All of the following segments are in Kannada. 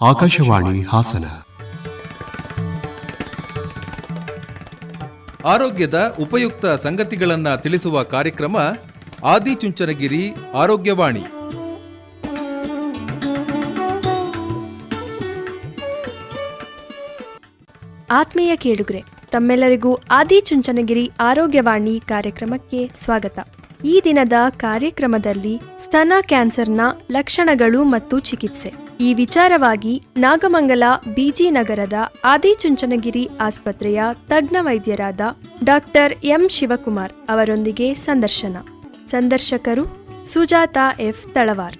ಆಕಾಶವಾಣಿ ಹಾಸನ. ಆರೋಗ್ಯದ ಉಪಯುಕ್ತ ಸಂಗತಿಗಳನ್ನ ತಿಳಿಸುವ ಕಾರ್ಯಕ್ರಮ ಆದಿಚುಂಚನಗಿರಿ ಆರೋಗ್ಯವಾಣಿ. ಆತ್ಮೀಯ ಕೇಳುಗರೆ ತಮ್ಮೆಲ್ಲರಿಗೂ ಆದಿಚುಂಚನಗಿರಿ ಆರೋಗ್ಯವಾಣಿ ಕಾರ್ಯಕ್ರಮಕ್ಕೆ ಸ್ವಾಗತ. ಈ ದಿನದ ಕಾರ್ಯಕ್ರಮದಲ್ಲಿ ಸ್ತನ ಕ್ಯಾನ್ಸರ್ನ ಲಕ್ಷಣಗಳು ಮತ್ತು ಚಿಕಿತ್ಸೆ. ಈ ವಿಚಾರವಾಗಿ ನಾಗಮಂಗಲ ಬಿಜಿ ನಗರದ ಆದಿಚುಂಚನಗಿರಿ ಆಸ್ಪತ್ರೆಯ ತಜ್ಞ ವೈದ್ಯರಾದ ಡಾಕ್ಟರ್ ಎಂ ಶಿವಕುಮಾರ್ ಅವರೊಂದಿಗೆ ಸಂದರ್ಶನ. ಸಂದರ್ಶಕರು ಸುಜಾತ ಎಫ್ ತಳವಾರ್.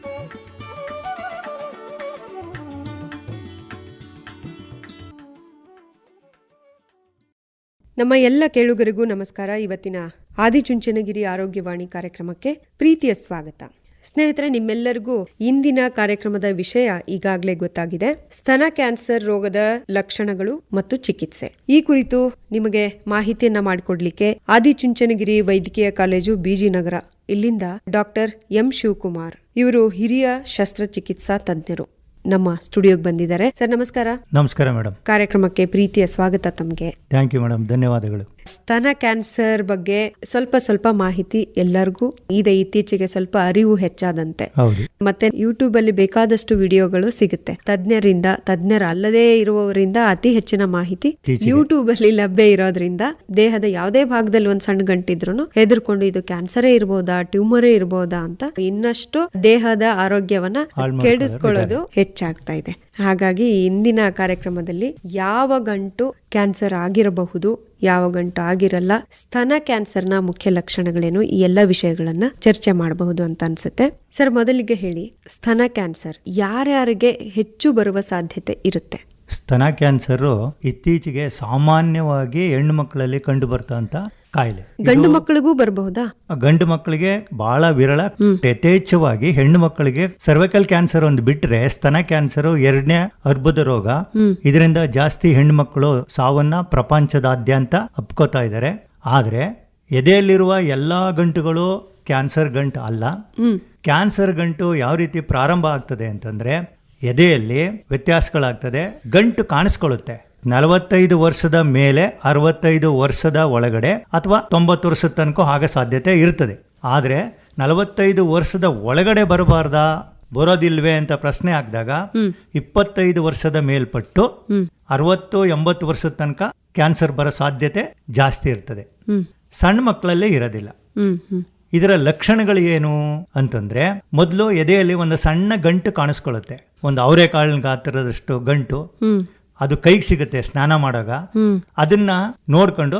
ನಮ್ಮ ಎಲ್ಲ ಕೇಳುಗರಿಗೂ ನಮಸ್ಕಾರ. ಇವತ್ತಿನ ಆದಿಚುಂಚನಗಿರಿ ಆರೋಗ್ಯವಾಣಿ ಕಾರ್ಯಕ್ರಮಕ್ಕೆ ಪ್ರೀತಿಯ ಸ್ವಾಗತ. ಸ್ನೇಹಿತರೆ ನಿಮ್ಮೆಲ್ಲರಿಗೂ ಇಂದಿನ ಕಾರ್ಯಕ್ರಮದ ವಿಷಯ ಈಗಾಗಲೇ ಗೊತ್ತಾಗಿದೆ. ಸ್ತನ ಕ್ಯಾನ್ಸರ್ ರೋಗದ ಲಕ್ಷಣಗಳು ಮತ್ತು ಚಿಕಿತ್ಸೆ. ಈ ಕುರಿತು ನಿಮಗೆ ಮಾಹಿತಿಯನ್ನ ಮಾಡಿಕೊಡ್ಲಿಕ್ಕೆ ಆದಿಚುಂಚನಗಿರಿ ವೈದ್ಯಕೀಯ ಕಾಲೇಜು ಬಿಜಿನಗರ ಇಲ್ಲಿಂದ ಡಾಕ್ಟರ್ ಎಂ. ಶಿವಕುಮಾರ್. ಇವರು ಹಿರಿಯ ಶಸ್ತ್ರಚಿಕಿತ್ಸಾ ತಜ್ಞರು. ನಮ್ಮ ಸ್ಟುಡಿಯೋಗೆ ಬಂದಿದ್ದಾರೆ. ಸರ್ ನಮಸ್ಕಾರ. ನಮಸ್ಕಾರ ಮೇಡಮ್. ಕಾರ್ಯಕ್ರಮಕ್ಕೆ ಪ್ರೀತಿಯ ಸ್ವಾಗತ ತಮಗೆ. Thank you madam. ಧನ್ಯವಾದಗಳು. ಸ್ತನ ಕ್ಯಾನ್ಸರ್ ಬಗ್ಗೆ ಸ್ವಲ್ಪ ಸ್ವಲ್ಪ ಮಾಹಿತಿ ಎಲ್ಲರಿಗೂ ಇದೆ. ಇತ್ತೀಚೆಗೆ ಸ್ವಲ್ಪ ಅರಿವು ಹೆಚ್ಚಾದಂತೆ. ಮತ್ತೆ ಯೂಟ್ಯೂಬ್ ಅಲ್ಲಿ ಬೇಕಾದಷ್ಟು ವಿಡಿಯೋಗಳು ಸಿಗುತ್ತೆ. ತಜ್ಞರಿಂದ ತಜ್ಞರ ಅಲ್ಲದೇ ಇರುವವರಿಂದ ಅತಿ ಹೆಚ್ಚಿನ ಮಾಹಿತಿ. ಯೂಟ್ಯೂಬ್ ಅಲ್ಲಿ ಲಭ್ಯ ಇರೋದ್ರಿಂದ ದೇಹದ ಯಾವುದೇ ಭಾಗದಲ್ಲಿ ಒಂದ್ ಸಣ್ಣ ಗಂಟಿದ್ರು ಹೆದರ್ಕೊಂಡು ಇದು ಕ್ಯಾನ್ಸರೇ ಇರ್ಬೋದಾ ಟ್ಯೂಮರೇ ಇರ್ಬೋದಾ ಅಂತ ಇನ್ನಷ್ಟು ದೇಹದ ಆರೋಗ್ಯವನ್ನ ಕೆಡಿಸ್ಕೊಳ್ಳೋದು ಹೆಚ್ಚಾಗ್ತಾ ಇದೆ. ಹಾಗಾಗಿ ಇಂದಿನ ಕಾರ್ಯಕ್ರಮದಲ್ಲಿ ಯಾವ ಗಂಟು ಕ್ಯಾನ್ಸರ್ ಆಗಿರಬಹುದು, ಯಾವ ಗಂಟು ಆಗಿರಲ್ಲ, ಸ್ತನ ಕ್ಯಾನ್ಸರ್ನ ಮುಖ್ಯ ಲಕ್ಷಣಗಳೇನು, ಈ ಎಲ್ಲ ವಿಷಯಗಳನ್ನ ಚರ್ಚೆ ಮಾಡಬಹುದು ಅಂತ ಅನ್ಸುತ್ತೆ. ಸರ್, ಮೊದಲಿಗೆ ಹೇಳಿ, ಸ್ತನ ಕ್ಯಾನ್ಸರ್ ಯಾರ್ಯಾರಿಗೆ ಹೆಚ್ಚು ಬರುವ ಸಾಧ್ಯತೆ ಇರುತ್ತೆ? ಸ್ತನ ಕ್ಯಾನ್ಸರು ಇತ್ತೀಚೆಗೆ ಸಾಮಾನ್ಯವಾಗಿ ಹೆಣ್ಣು ಮಕ್ಕಳಲ್ಲಿ ಕಂಡು ಬರ್ತಂತ ಕಾಯಿಲೆ. ಗಂಡು ಮಕ್ಕಳಿಗೂ ಬರಬಹುದಾ? ಗಂಡು ಮಕ್ಕಳಿಗೆ ಬಹಳ ವಿರಳ ಯಥೇಚ್ಛವಾಗಿ ಹೆಣ್ಣು ಮಕ್ಕಳಿಗೆ ಸರ್ವೈಕಲ್ ಕ್ಯಾನ್ಸರ್ ಒಂದು ಬಿಟ್ರೆ ಸ್ತನ ಕ್ಯಾನ್ಸರ್ ಎರಡನೇ ಅರ್ಬುದ ರೋಗ. ಇದರಿಂದ ಜಾಸ್ತಿ ಹೆಣ್ಣು ಮಕ್ಕಳು ಸಾವನ್ನ ಪ್ರಪಂಚದಾದ್ಯಂತ ಅಪ್ಕೋತಾ ಇದ್ದಾರೆ ಆದ್ರೆ ಎದೆಯಲ್ಲಿರುವ ಎಲ್ಲಾ ಗಂಟುಗಳು ಕ್ಯಾನ್ಸರ್ ಗಂಟು ಅಲ್ಲ. ಕ್ಯಾನ್ಸರ್ ಗಂಟು ಯಾವ ರೀತಿ ಪ್ರಾರಂಭ ಆಗ್ತದೆ ಅಂತಂದ್ರೆ ಎದೆಯಲ್ಲಿ ವ್ಯತ್ಯಾಸಗಳಾಗ್ತದೆ ಗಂಟು ಕಾಣಿಸ್ಕೊಳ್ಳುತ್ತೆ. ನಲವತ್ತೈದು ವರ್ಷದ ಮೇಲೆ ಅರವತ್ತೈದು ವರ್ಷದ ಒಳಗಡೆ ಅಥವಾ ತೊಂಬತ್ತು ವರ್ಷದ ತನಕ ಆಗ ಸಾಧ್ಯತೆ ಇರ್ತದೆ. ಆದರೆ ನಲವತ್ತೈದು ವರ್ಷದ ಒಳಗಡೆ ಬರಬಾರ್ದಾ? ಬರೋದಿಲ್ವೇ ಅಂತ ಪ್ರಶ್ನೆ ಹಾಕಿದಾಗ ಇಪ್ಪತ್ತೈದು ವರ್ಷದ ಮೇಲ್ಪಟ್ಟು ಅರವತ್ತು ಎಂಬತ್ತು ವರ್ಷದ ತನಕ ಕ್ಯಾನ್ಸರ್ ಬರೋ ಸಾಧ್ಯತೆ ಜಾಸ್ತಿ ಇರ್ತದೆ. ಸಣ್ಣ ಮಕ್ಕಳಲ್ಲೇ ಇರೋದಿಲ್ಲ. ಇದರ ಲಕ್ಷಣಗಳು ಏನು ಅಂತಂದ್ರೆ ಮೊದಲು ಎದೆಯಲ್ಲಿ ಒಂದು ಸಣ್ಣ ಗಂಟು ಕಾಣಿಸ್ಕೊಳ್ಳುತ್ತೆ. ಒಂದು ಅವರೆಕಾಳಿನ ಗಾತ್ರದಷ್ಟು ಗಂಟು. ಅದು ಕೈಗೆ ಸಿಗುತ್ತೆ ಸ್ನಾನ ಮಾಡಾಗ ಅದನ್ನ ನೋಡ್ಕೊಂಡು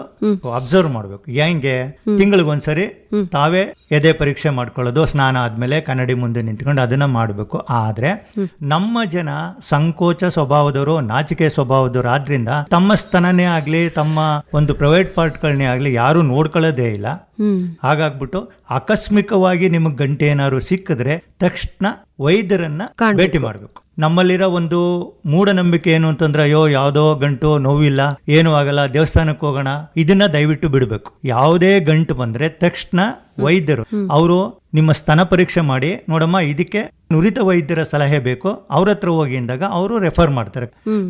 ಅಬ್ಸರ್ವ್ ಮಾಡ್ಬೇಕು. ಹೆಂಗೆ ತಿಂಗಳಿಗೊಂದ್ಸರಿ ತಾವೇ ಎದೆ ಪರೀಕ್ಷೆ ಮಾಡ್ಕೊಳ್ಳೋದು ಸ್ನಾನ ಆದ್ಮೇಲೆ ಕನ್ನಡಿ ಮುಂದೆ ನಿಂತ್ಕೊಂಡು ಅದನ್ನ ಮಾಡಬೇಕು. ಆದ್ರೆ ನಮ್ಮ ಜನ ಸಂಕೋಚ ಸ್ವಭಾವದವರು ನಾಚಿಕೆ ಸ್ವಭಾವದವರು ಆದ್ರಿಂದ ತಮ್ಮ ಸ್ತನನೇ ಆಗ್ಲಿ ತಮ್ಮ ಒಂದು ಪ್ರೈವೇಟ್ ಪಾರ್ಟ್ಗಳನ್ನೇ ಆಗ್ಲಿ ಯಾರು ನೋಡ್ಕೊಳ್ಳೋದೇ ಇಲ್ಲ. ಹಾಗಾಗ್ಬಿಟ್ಟು ಆಕಸ್ಮಿಕವಾಗಿ ನಿಮಗೆ ಗಂಟೆ ಏನಾದ್ರು ಸಿಕ್ಕಿದ್ರೆ ತಕ್ಷಣ ವೈದ್ಯರನ್ನ ಭೇಟಿ ಮಾಡಬೇಕು. ನಮ್ಮಲ್ಲಿರೋ ಒಂದು ಮೂಢನಂಬಿಕೆ ಏನು ಅಂತಂದ್ರೆ ಅಯ್ಯೋ ಯಾವುದೋ ಗಂಟು ನೋವಿಲ್ಲ ಏನು ಆಗಲ್ಲ ದೇವಸ್ಥಾನಕ್ಕೆ ಹೋಗೋಣ ಇದನ್ನ ದಯವಿಟ್ಟು ಬಿಡಬೇಕು. ಯಾವುದೇ ಗಂಟು ಬಂದ್ರೆ ತಕ್ಷಣ ವೈದ್ಯರು ಅವರು ನಿಮ್ಮ ಸ್ತನ ಪರೀಕ್ಷೆ ಮಾಡಿ ನೋಡಮ್ಮ ಇದಕ್ಕೆ ನುರಿತ ವೈದ್ಯರ ಸಲಹೆ ಬೇಕು ಅವ್ರ ಹತ್ರ ಹೋಗಿ ಅಂದಾಗ ಅವರು ರೆಫರ್ ಮಾಡ್ತಾರೆ.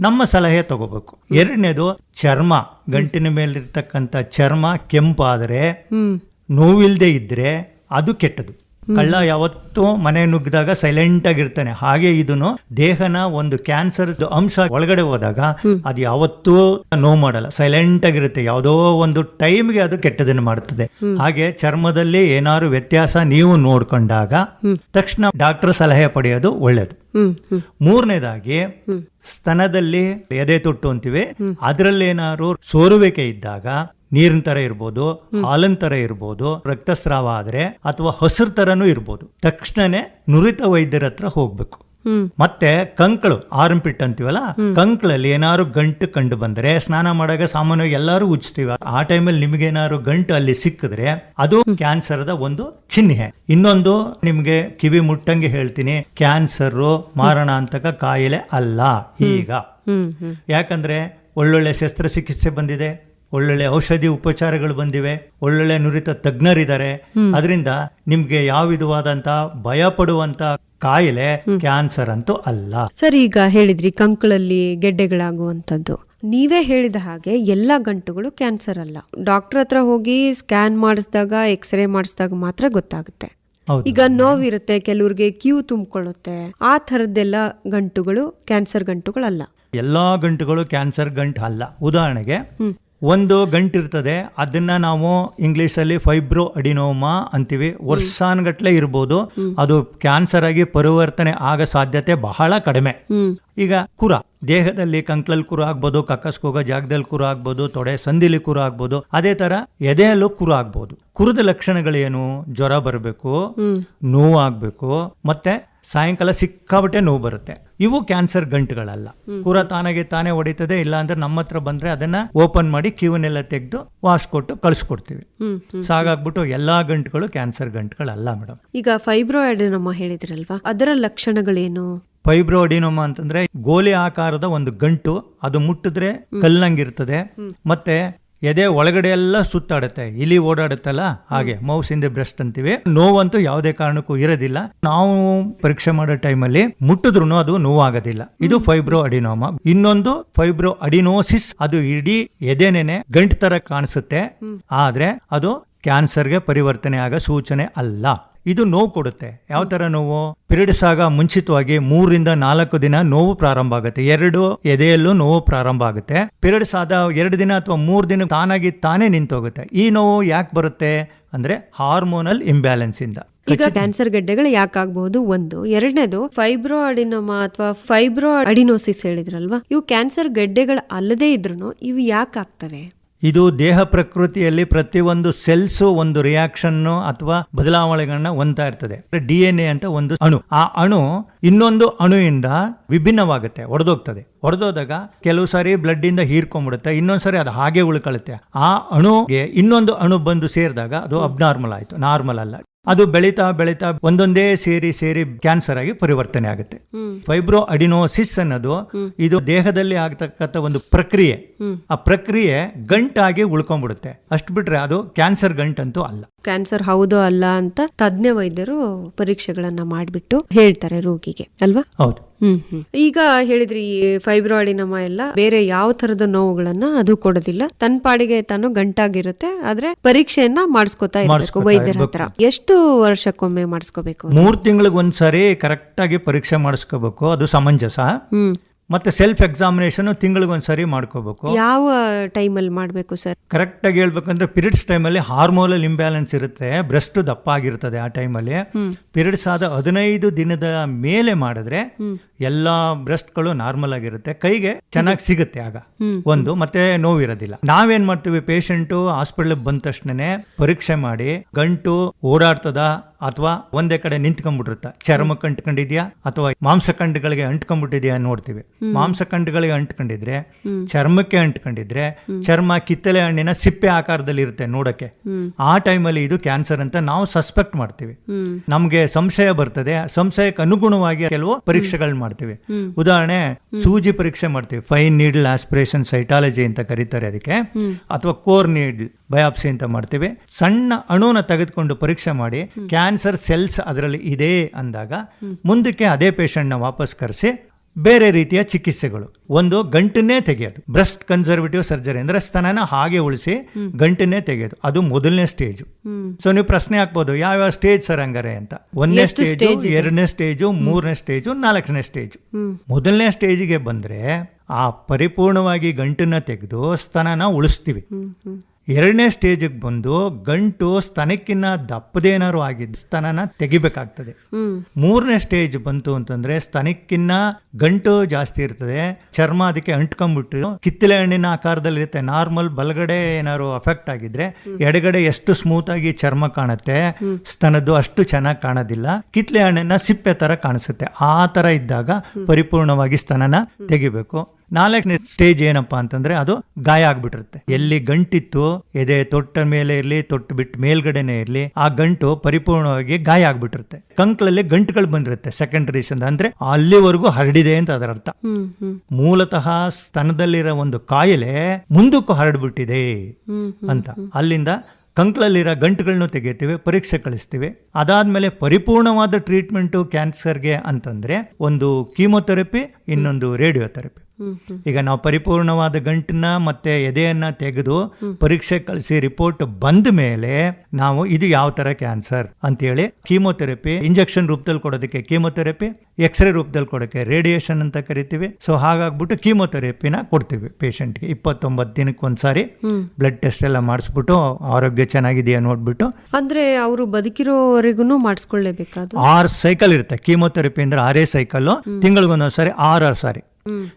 ನಮ್ಮ ಸಲಹೆ ತಗೋಬೇಕು. ಎರಡನೇದು ಚರ್ಮ ಗಂಟಿನ ಮೇಲಿರ್ತಕ್ಕಂಥ ಚರ್ಮ ಕೆಂಪಾದರೆ ನೋವಿಲ್ಲದೆ ನೋವಿಲ್ದೆ ಇದ್ರೆ ಅದು ಕೆಟ್ಟದು. ಕಳ್ಳ ಯಾವತ್ತೂ ಮನೆ ನುಗ್ಗಿದಾಗ ಸೈಲೆಂಟ್ ಆಗಿರ್ತಾನೆ. ಹಾಗೆ ಇದನ್ನು ದೇಹನ ಒಂದು ಕ್ಯಾನ್ಸರ್ ಅಂಶ ಒಳಗಡೆ ಹೋದಾಗ ಅದು ಯಾವತ್ತೂ ನೋವು ಮಾಡಲ್ಲ. ಸೈಲೆಂಟ್ ಆಗಿರುತ್ತೆ. ಯಾವುದೋ ಒಂದು ಟೈಮ್ಗೆ ಅದು ಕೆಟ್ಟದನ್ನು ಮಾಡುತ್ತದೆ. ಹಾಗೆ ಚರ್ಮದಲ್ಲಿ ಏನಾದ್ರು ವ್ಯತ್ಯಾಸ ನೀವು ನೋಡ್ಕೊಂಡಾಗ ತಕ್ಷಣ ಡಾಕ್ಟರ್ ಸಲಹೆ ಪಡೆಯೋದು ಒಳ್ಳೇದು. ಮೂರನೇದಾಗಿ ಸ್ತನದಲ್ಲಿ ಎದೆ ತೊಟ್ಟು ಅಂತೀವಿ. ಅದರಲ್ಲಿ ಏನಾದ್ರು ಸೋರುವಿಕೆ ಇದ್ದಾಗ ನೀರಿನ ತರ ಇರ್ಬೋದು ಹಾಲನ್ ತರ ಇರ್ಬೋದು ರಕ್ತಸ್ರಾವ ಆದ್ರೆ ಅಥವಾ ಹಸಿರು ತರನೂ ಇರ್ಬೋದು. ತಕ್ಷಣನೇ ನುರಿತ ವೈದ್ಯರ ಹತ್ರ ಹೋಗ್ಬೇಕು. ಮತ್ತೆ ಕಂಕಳು ಆರಂಪಿಟ್ ಅಂತೀವಲ್ಲ ಕಂಕಳಲ್ಲಿ ಏನಾದ್ರು ಗಂಟು ಕಂಡು ಬಂದ್ರೆ ಸ್ನಾನ ಮಾಡಾಗ ಸಾಮಾನ್ಯವಾಗಿ ಎಲ್ಲರೂ ಉಜ್ತೀವಿ. ಆ ಟೈಮಲ್ಲಿ ನಿಮ್ಗೆ ಏನಾದ್ರು ಗಂಟು ಅಲ್ಲಿ ಸಿಕ್ಕಿದ್ರೆ ಅದು ಕ್ಯಾನ್ಸರ್ದ ಒಂದು ಚಿಹ್ನೆ. ಇನ್ನೊಂದು ನಿಮ್ಗೆ ಕಿವಿ ಮುಟ್ಟಂಗೆ ಹೇಳ್ತೀನಿ ಕ್ಯಾನ್ಸರ್ ಮಾರಣಾಂತಕ ಕಾಯಿಲೆ ಅಲ್ಲ ಈಗ. ಯಾಕಂದ್ರೆ ಒಳ್ಳೊಳ್ಳೆ ಶಸ್ತ್ರಚಿಕಿತ್ಸೆ ಬಂದಿದೆ. ಒಳ್ಳೊಳ್ಳೆ ಔಷಧಿ ಉಪಚಾರಗಳು ಬಂದಿವೆ ಒಳ್ಳೊಳ್ಳೆ ನುರಿತ ತಜ್ಞರಿದ್ದಾರೆ. ಅದರಿಂದ ನಿಮ್ಗೆ ಯಾವ ವಿಧವಾದಂತ ಭಯ ಪಡುವಂತ ಕಾಯಿಲೆ ಕ್ಯಾನ್ಸರ್ ಅಂತೂ ಅಲ್ಲ. ಸರ್ ಈಗ ಹೇಳಿದ್ರಿ ಕಂಕಳಲ್ಲಿ ಗೆಡ್ಡೆಗಳಾಗುವಂಥದ್ದು. ನೀವೇ ಹೇಳಿದ ಹಾಗೆ ಎಲ್ಲ ಗಂಟುಗಳು ಕ್ಯಾನ್ಸರ್ ಅಲ್ಲ. ಡಾಕ್ಟರ್ ಹತ್ರ ಹೋಗಿ ಸ್ಕ್ಯಾನ್ ಮಾಡಿಸಿದಾಗ ಎಕ್ಸ್ರೇ ಮಾಡಿಸಿದಾಗ ಮಾತ್ರ ಗೊತ್ತಾಗುತ್ತೆ. ಈಗ ನೋವಿರುತ್ತೆ ಕೆಲವ್ರಿಗೆ ಕ್ಯೂ ತುಂಬಿಕೊಳ್ಳುತ್ತೆ. ಆ ಥರದ್ದೆಲ್ಲ ಗಂಟುಗಳು ಕ್ಯಾನ್ಸರ್ ಗಂಟುಗಳಲ್ಲ. ಎಲ್ಲಾ ಗಂಟುಗಳು ಕ್ಯಾನ್ಸರ್ ಗಂಟು ಅಲ್ಲ. ಉದಾಹರಣೆಗೆ ಒಂದು ಗಂಟಿರ್ತದೆ ಅದನ್ನ ನಾವು ಇಂಗ್ಲಿಷ್ ಅಲ್ಲಿ ಫೈಬ್ರೋ ಅಡಿನೋಮಾ ಅಂತೀವಿ ವರ್ಷಾನ್ಗಟ್ಲೆ ಇರ್ಬೋದು. ಅದು ಕ್ಯಾನ್ಸರ್ ಆಗಿ ಪರಿವರ್ತನೆ ಆಗ ಸಾಧ್ಯತೆ ಬಹಳ ಕಡಿಮೆ. ಈಗ ಕುರ ದೇಹದಲ್ಲಿ ಕಂಕ್ಲಲ್ಲಿ ಕುರ ಆಗ್ಬೋದು ಕಕ್ಕಸ್ಕೋಗ ಜಾಗದಲ್ಲಿ ಕುರ ಆಗ್ಬೋದು ತೊಡೆ ಸಂದಿಲಿ ಕುರ ಆಗ್ಬೋದು ಅದೇ ತರ ಎದೆಯಲ್ಲೂ ಕುರ ಆಗ್ಬೋದು. ಕುರದ ಲಕ್ಷಣಗಳೇನು? ಜ್ವರ ಬರಬೇಕು ನೋವು ಆಗ್ಬೇಕು ಮತ್ತೆ ಸಾಯಂಕಾಲ ಸಿಕ್ಕಾಬಟ್ಟೆ ನೋವು ಬರುತ್ತೆ. ಇವು ಕ್ಯಾನ್ಸರ್ ಗಂಟುಗಳಲ್ಲ. ಕುರ ತಾನಾಗೆ ತಾನೇ ಹೊಡಿತದೆ ಇಲ್ಲ ಅಂದ್ರೆ ನಮ್ಮ ಹತ್ರ ಬಂದ್ರೆ ಅದನ್ನ ಓಪನ್ ಮಾಡಿ ಕ್ಯೂನೆಲ್ಲ ತೆಗೆದು ವಾಶ್ ಕೊಟ್ಟು ಕಳಿಸ್ಕೊಡ್ತೀವಿ. ಸಾಗಾಗ್ಬಿಟ್ಟು ಎಲ್ಲಾ ಗಂಟುಗಳು ಕ್ಯಾನ್ಸರ್ ಗಂಟುಗಳಲ್ಲ ಮೇಡಮ್ ಈಗ ಫೈಬ್ರಾಯ್ಡ್ ನಮ್ಮ ಹೇಳಿದ್ರಲ್ವಾ? ಅದರ ಲಕ್ಷಣಗಳೇನು? ಫೈಬ್ರೋಡಿನೋಮಾ ಅಂತಂದ್ರೆ ಗೋಲಿ ಆಕಾರದ ಒಂದು ಗಂಟು ಅದು ಮುಟ್ಟಿದ್ರೆ ಕಲ್ಲಂಗಿರ್ತದೆ ಮತ್ತೆ ಎದೆ ಒಳಗಡೆ ಎಲ್ಲ ಸುತ್ತಾಡುತ್ತೆ ಇಲಿ ಓಡಾಡುತ್ತಲ್ಲ? ಹಾಗೆ ಮೌಸ್ ಇಂದ ಬ್ರೆಸ್ಟ್ ಅಂತೀವಿ. ನೋವಂತೂ ಯಾವುದೇ ಕಾರಣಕ್ಕೂ ಇರೋದಿಲ್ಲ. ನಾವು ಪರೀಕ್ಷೆ ಮಾಡೋ ಟೈಮಲ್ಲಿ ಮುಟ್ಟಿದ್ರು ಅದು ನೋವಾಗೋದಿಲ್ಲ. ಇದು ಫೈಬ್ರೋ ಅಡಿನೋಮ ಇನ್ನೊಂದು ಫೈಬ್ರೋ ಅಡಿನೋಸಿಸ್ ಅದು ಇಡೀ ಎದೆನೇನೆ ಗಂಟು ತರ ಕಾಣಿಸುತ್ತೆ. ಆದ್ರೆ ಅದು ಕ್ಯಾನ್ಸರ್ಗೆ ಪರಿವರ್ತನೆ ಆಗ ಸೂಚನೆ ಅಲ್ಲ. ಇದು ನೋವು ಕೊಡುತ್ತೆ. ಯಾವ ತರ ನೋವು? ಪಿರಿಯಡ್ಸ್ ಆಗ ಮುಂಚಿತವಾಗಿ ಮೂರರಿಂದ ನಾಲ್ಕು ದಿನ ನೋವು ಪ್ರಾರಂಭ ಆಗುತ್ತೆ. ಎರಡು ಎದೆಯಲ್ಲೂ ನೋವು ಪ್ರಾರಂಭ ಆಗುತ್ತೆ. ಪಿರಿಯಡ್ಸ್ ಆದ ಎರಡು ದಿನ ಅಥವಾ ಮೂರು ದಿನ ತಾನಾಗಿ ತಾನೇ ನಿಂತೋಗುತ್ತೆ. ಈ ನೋವು ಯಾಕೆ ಬರುತ್ತೆ? ಅಂದ್ರೆ ಹಾರ್ಮೋನಲ್ ಇಂಬ್ಯಾಲೆನ್ಸ್ ಇಂದ. ಈಗ ಕ್ಯಾನ್ಸರ್ ಗೆಡ್ಡೆಗಳು ಯಾಕಾಗಬಹುದು ಒಂದು. ಎರಡನೇದು ಫೈಬ್ರೋ ಅಡಿನೋಮಾ ಅಥವಾ ಫೈಬ್ರೋ ಅಡಿನೋಸಿಸ್ ಹೇಳಿದ್ರಲ್ವಾ? ಇವು ಕ್ಯಾನ್ಸರ್ ಗೆಡ್ಡೆಗಳು ಅಲ್ಲದೇ ಇದ್ರು ಇವು ಯಾಕೆ ಆಗ್ತವೆ? ಇದು ದೇಹ ಪ್ರಕೃತಿಯಲ್ಲಿ ಪ್ರತಿಯೊಂದು ಸೆಲ್ಸ್ ಒಂದು ರಿಯಾಕ್ಷನ್ ಅಥವಾ ಬದಲಾವಣೆಗಳನ್ನ ಹೊಂದ್ತಾ ಇರ್ತದೆ. ಡಿ ಎನ್ ಎ ಅಂತ ಒಂದು ಅಣು. ಆ ಅಣು ಇನ್ನೊಂದು ಅಣುವಿಂದ ವಿಭಿನ್ನವಾಗುತ್ತೆ, ಒಡೆದೋಗ್ತದೆ. ಒಡೆದೋದಾಗ ಕೆಲವು ಸಾರಿ ಬ್ಲಡ್ ಇಂದ ಹೀರ್ಕೊಂಡ್ಬಿಡುತ್ತೆ ಇನ್ನೊಂದ್ಸರಿ ಅದು ಹಾಗೆ ಉಳ್ಕೊಳ್ಳುತ್ತೆ. ಆ ಅಣುಗೆ ಇನ್ನೊಂದು ಅಣು ಬಂದು ಸೇರಿದಾಗ ಅದು ಅಬ್ನಾರ್ಮಲ್ ಆಯ್ತು, ನಾರ್ಮಲ್ ಅಲ್ಲ. ಅದು ಬೆಳೀತಾ ಬೆಳೀತಾ ಒಂದೊಂದೇ ಸೇರಿ ಸೇರಿ ಕ್ಯಾನ್ಸರ್ ಆಗಿ ಪರಿವರ್ತನೆ ಆಗುತ್ತೆ. ಫೈಬ್ರೋ ಅಡಿನೋಸಿಸ್ ಅನ್ನೋದು ಇದು ದೇಹದಲ್ಲಿ ಆಗ್ತಕ್ಕಂಥ ಒಂದು ಪ್ರಕ್ರಿಯೆ. ಆ ಪ್ರಕ್ರಿಯೆ ಗಂಟಾಗಿ ಉಳ್ಕೊಂಡ್ಬಿಡುತ್ತೆ. ಅಷ್ಟು ಬಿಟ್ರೆ ಅದು ಕ್ಯಾನ್ಸರ್ ಗಂಟಂತೂ ಅಲ್ಲ. ಕ್ಯಾನ್ಸರ್ ಹೌದೋ ಅಲ್ಲ ಅಂತ ತಜ್ಞ ವೈದ್ಯರು ಪರೀಕ್ಷೆಗಳನ್ನ ಮಾಡಿಬಿಟ್ಟು ಹೇಳ್ತಾರೆ ರೋಗಿಗೆ ಅಲ್ವಾ? ಹೌದು. ಹ್ಮ್ ಹ್ಮ್. ಈಗ ಹೇಳಿದ್ರಿ ಈ ಫೈಬ್ರಾಯ್ಡಿನಮ ಎಲ್ಲ ಬೇರೆ ಯಾವ ತರದ ನೋವುಗಳನ್ನ ಅದು ಕೊಡೋದಿಲ್ಲ. ತನ್ನ ಪಾಡಿಗೆ ತಾನು ಗಂಟಾಗಿರುತ್ತೆ ಆದ್ರೆ ಪರೀಕ್ಷೆಯನ್ನ ಮಾಡಿಸ್ಕೊತಾ ಇರ್ಬೇಕು ವೈದ್ಯರ. ಹತ್ರ. ಎಷ್ಟು ವರ್ಷಕ್ಕೊಮ್ಮೆ ಮಾಡಿಸ್ಕೋಬೇಕು ಮೂರ್ ತಿಂಗಳಿಗೆ ಒಂದ್ಸರಿ ಕರೆಕ್ಟ್ ಆಗಿ ಪರೀಕ್ಷೆ ಮಾಡಿಸ್ಕೋಬೇಕು ಅದು ಸಮಂಜಸ. ಹ್ಮ್. ಮತ್ತೆ ಸೆಲ್ಫ್ ಎಕ್ಸಾಮಿನೇಷನ್ ತಿಂಗಳಿಗೊಂದ್ಸರಿ ಮಾಡ್ಕೋಬೇಕು. ಯಾವ ಟೈಮಲ್ಲಿ ಮಾಡಬೇಕು ಸರ್? ಕರೆಕ್ಟ್ ಆಗಿ ಹೇಳ್ಬೇಕಂದ್ರೆ ಪಿರಿಯಡ್ಸ್ ಟೈಮಲ್ಲಿ ಹಾರ್ಮೋನಲ್ ಇಂಬ್ಯಾಲೆನ್ಸ್ ಇರುತ್ತೆ ಬ್ರೆಸ್ಟ್ ದಪ್ಪ ಆಗಿರ್ತದೆ ಆ ಟೈಮಲ್ಲಿ ಪಿರಿಯಡ್ಸ್ ಆದ ಹದಿನೈದು ದಿನದ ಮೇಲೆ ಮಾಡಿದ್ರೆ ಎಲ್ಲಾ ಬ್ರೆಸ್ಟ್ಗಳು ನಾರ್ಮಲ್ ಆಗಿರುತ್ತೆ ಕೈಗೆ ಚೆನ್ನಾಗಿ ಸಿಗುತ್ತೆ ಆಗ. ಒಂದು ಮತ್ತೆ ನೋವಿರೋದಿಲ್ಲ. ನಾವೇನ್ ಮಾಡ್ತೀವಿ ಪೇಷಂಟು ಹಾಸ್ಪಿಟಲ್ ಬಂದ ತಕ್ಷಣನೇ ಪರೀಕ್ಷೆ ಮಾಡಿ ಗಂಟು ಓಡಾಡ್ತದ ಅಥವಾ ಒಂದೇ ಕಡೆ ನಿಂತ್ಕೊಂಡ್ಬಿಟ್ಟಿರುತ್ತ? ಚರ್ಮಕ್ಕೆ ಅಂಟ್ಕೊಂಡಿದ್ಯಾ ಅಥವಾ ಮಾಂಸಖಂಡಗಳಿಗೆ ಅಂಟ್ಕೊಂಡ್ಬಿಟ್ಟಿದ್ಯಾ ನೋಡ್ತೀವಿ. ಮಾಂಸಖಂಡಗಳಿಗೆ ಅಂಟ್ಕೊಂಡಿದ್ರೆ ಚರ್ಮಕ್ಕೆ ಅಂಟ್ಕೊಂಡಿದ್ರೆ ಚರ್ಮ ಕಿತ್ತಲೆ ಹಣ್ಣಿನ ಸಿಪ್ಪೆ ಆಕಾರದಲ್ಲಿ ಇರುತ್ತೆ ನೋಡಕ್ಕೆ ಆ ಟೈಮಲ್ಲಿ ಇದು ಕ್ಯಾನ್ಸರ್ ಅಂತ ನಾವು ಸಸ್ಪೆಕ್ಟ್ ಮಾಡ್ತೀವಿ. ನಮ್ಗೆ ಸಂಶಯ ಬರ್ತದೆ. ಸಂಶಯಕ್ಕೆ ಅನುಗುಣವಾಗಿ ಕೆಲವು ಪರೀಕ್ಷೆಗಳನ್ನ ಮಾಡ್ತೀವಿ. ಉದಾಹರಣೆ ಸೂಜಿ ಪರೀಕ್ಷೆ ಮಾಡ್ತೀವಿ. ಫೈನ್ ನೀಡಲ್ ಆಸ್ಪಿರೇಷನ್ ಸೈಟಾಲಜಿ ಅಂತ ಕರೀತಾರೆ ಅದಕ್ಕೆ. ಅಥವಾ ಕೋರ್ ನೀಡ್ ಬಯಾಪ್ಸಿ ಅಂತ ಮಾಡ್ತೀವಿ. ಸಣ್ಣ ಅಣುನ ತೆಗೆದುಕೊಂಡು ಪರೀಕ್ಷೆ ಮಾಡಿ ಕ್ಯಾನ್ಸರ್ ಸೆಲ್ಸ್ ಅದರಲ್ಲಿ ಇದೆ ಅಂದಾಗ ಮುಂದಕ್ಕೆ ಅದೇ ಪೇಷಂಟ್ನ ವಾಪಸ್ ಕರೆಸಿ ಬೇರೆ ರೀತಿಯ ಚಿಕಿತ್ಸೆಗಳು. ಒಂದು ಗಂಟನ್ನೇ ತೆಗೆಯೋದು. ಬ್ರೆಸ್ಟ್ ಕನ್ಸರ್ವೇಟಿವ್ ಸರ್ಜರಿ ಅಂದ್ರೆ ಸ್ತನನ ಹಾಗೆ ಉಳಿಸಿ ಗಂಟನ್ನೇ ತೆಗೆಯೋದು. ಅದು ಮೊದಲನೇ ಸ್ಟೇಜ್. ಸೊ ನೀವು ಪ್ರಶ್ನೆ ಹಾಕ್ಬೋದು ಯಾವ ಯಾವ ಸ್ಟೇಜ್ ಸರ್ ಹಂಗಾರೆ ಅಂತ. ಒಂದನೇ ಸ್ಟೇಜ್ ಎರಡನೇ ಸ್ಟೇಜು ಮೂರನೇ ಸ್ಟೇಜು ನಾಲ್ಕನೇ ಸ್ಟೇಜ್. ಮೊದಲನೇ ಸ್ಟೇಜ್ಗೆ ಬಂದ್ರೆ ಆ ಪರಿಪೂರ್ಣವಾಗಿ ಗಂಟನ್ನ ತೆಗೆದು ಸ್ತನನ ಉಳಿಸ್ತೀವಿ. ಎರಡನೇ ಸ್ಟೇಜಿಗೆ ಬಂದು ಗಂಟು ಸ್ತನಕ್ಕಿನ್ನ ದಪ್ಪದೇನಾದ್ರು ಆಗಿದ್ದು ಸ್ತನನ ತೆಗಿಬೇಕಾಗ್ತದೆ. ಮೂರನೇ ಸ್ಟೇಜ್ ಬಂತು ಅಂತಂದ್ರೆ ಸ್ತನಕ್ಕಿನ್ನ ಗಂಟು ಜಾಸ್ತಿ ಇರ್ತದೆ. ಚರ್ಮ ಅದಕ್ಕೆ ಅಂಟ್ಕೊಂಡ್ಬಿಟ್ಟು ಕಿತ್ತಲೆ ಹಣ್ಣಿನ ಆಕಾರದಲ್ಲಿ ಇರುತ್ತೆ ನಾರ್ಮಲ್ ಬಲಗಡೆ ಏನಾದ್ರು ಅಫೆಕ್ಟ್ ಆಗಿದ್ರೆ ಎಡಗಡೆ ಎಷ್ಟು ಸ್ಮೂತ್ ಆಗಿ ಚರ್ಮ ಕಾಣುತ್ತೆ ಸ್ತನದ್ದು ಅಷ್ಟು ಚೆನ್ನಾಗಿ ಕಾಣೋದಿಲ್ಲ. ಕಿತ್ತಲೆ ಹಣ್ಣಿನ ಸಿಪ್ಪೆ ತರ ಕಾಣಿಸುತ್ತೆ. ಆ ತರ ಇದ್ದಾಗ ಪರಿಪೂರ್ಣವಾಗಿ ಸ್ತನನ ತೆಗಿಬೇಕು. ನಾಲ್ಕನೇ ಸ್ಟೇಜ್ ಏನಪ್ಪಾ ಅಂತಂದ್ರೆ ಅದು ಗಾಯ ಆಗ್ಬಿಟ್ಟಿರುತ್ತೆ. ಎಲ್ಲಿ ಗಂಟಿತ್ತು ಎದೆ ತೊಟ್ಟ ಮೇಲೆ ಇರಲಿ ತೊಟ್ಟು ಬಿಟ್ಟು ಮೇಲ್ಗಡೆನೆ ಇರಲಿ ಆ ಗಂಟು ಪರಿಪೂರ್ಣವಾಗಿ ಗಾಯ ಆಗ್ಬಿಟ್ಟಿರುತ್ತೆ. ಕಂಕ್ಳಲ್ಲಿ ಗಂಟುಗಳು ಬಂದಿರುತ್ತೆ ಸೆಕೆಂಡರೀಸ್ ಅಂತ. ಅಂದ್ರೆ ಅಲ್ಲಿವರೆಗೂ ಹರಡಿದೆ ಅಂತ ಅದರ ಅರ್ಥ. ಮೂಲತಃ ಸ್ತನದಲ್ಲಿರೋ ಒಂದು ಕಾಯಿಲೆ ಮುಂದಕ್ಕೂ ಹರಡ್ಬಿಟ್ಟಿದೆ ಅಂತ. ಅಲ್ಲಿಂದ ಕಂಕ್ಳಲ್ಲಿರೋ ಗಂಟುಗಳನ್ನು ತೆಗಿತೀವಿ ಪರೀಕ್ಷೆ ಕಳಿಸ್ತೀವಿ. ಅದಾದ್ಮೇಲೆ ಪರಿಪೂರ್ಣವಾದ ಟ್ರೀಟ್ಮೆಂಟು ಕ್ಯಾನ್ಸರ್ಗೆ ಅಂತಂದ್ರೆ ಒಂದು ಕೀಮೊಥೆರಪಿ ಇನ್ನೊಂದು ರೇಡಿಯೋಥೆರಪಿ ಈಗ ನಾವು ಪರಿಪೂರ್ಣವಾದ ಗಂಟನ್ನ ಮತ್ತೆ ಎದೆಯನ್ನ ತೆಗೆದು ಪರೀಕ್ಷೆ ಕಳಿಸಿ ರಿಪೋರ್ಟ್ ಬಂದ ಮೇಲೆ ನಾವು ಇದು ಯಾವ ತರ ಕ್ಯಾನ್ಸರ್ ಅಂತೇಳಿ ಕೀಮೋಥೆರಪಿ ಇಂಜೆಕ್ಷನ್ ರೂಪದಲ್ಲಿ ಕೊಡೋದಕ್ಕೆ ಕೀಮೋಥೆರಪಿ ಎಕ್ಸ್ರೇ ರೂಪದಲ್ಲಿ ಕೊಡೋಕ್ಕೆ ರೇಡಿಯೇಷನ್ ಅಂತ ಕರಿತೀವಿ. ಸೊ ಹಾಗಾಗ್ಬಿಟ್ಟು ಕೀಮೋಥೆರಪಿನ ಕೊಡ್ತೀವಿ ಪೇಷಂಟ್ಗೆ ಇಪ್ಪತ್ತೊಂಬತ್ತು ದಿನಕ್ಕೆ ಒಂದ್ಸಾರಿ ಬ್ಲಡ್ ಟೆಸ್ಟ್ ಎಲ್ಲ ಮಾಡಿಸ್ಬಿಟ್ಟು ಆರೋಗ್ಯ ಚೆನ್ನಾಗಿದೆಯಾ ನೋಡ್ಬಿಟ್ಟು. ಅಂದ್ರೆ ಅವರು ಬದುಕಿರೋವರೆಗೂ ಮಾಡಿಸ್ಕೊಳ್ಳೇಬೇಕಾದ ಆರು ಸೈಕಲ್ ಇರುತ್ತೆ. ಕೀಮೋಥೆರಪಿ ಅಂದ್ರೆ ಆರೇ ಸೈಕಲ್ ತಿಂಗಳಿಗೊಂದೊಂದ್ಸಾರಿ ಆರು ಆರು ಸಾರಿ.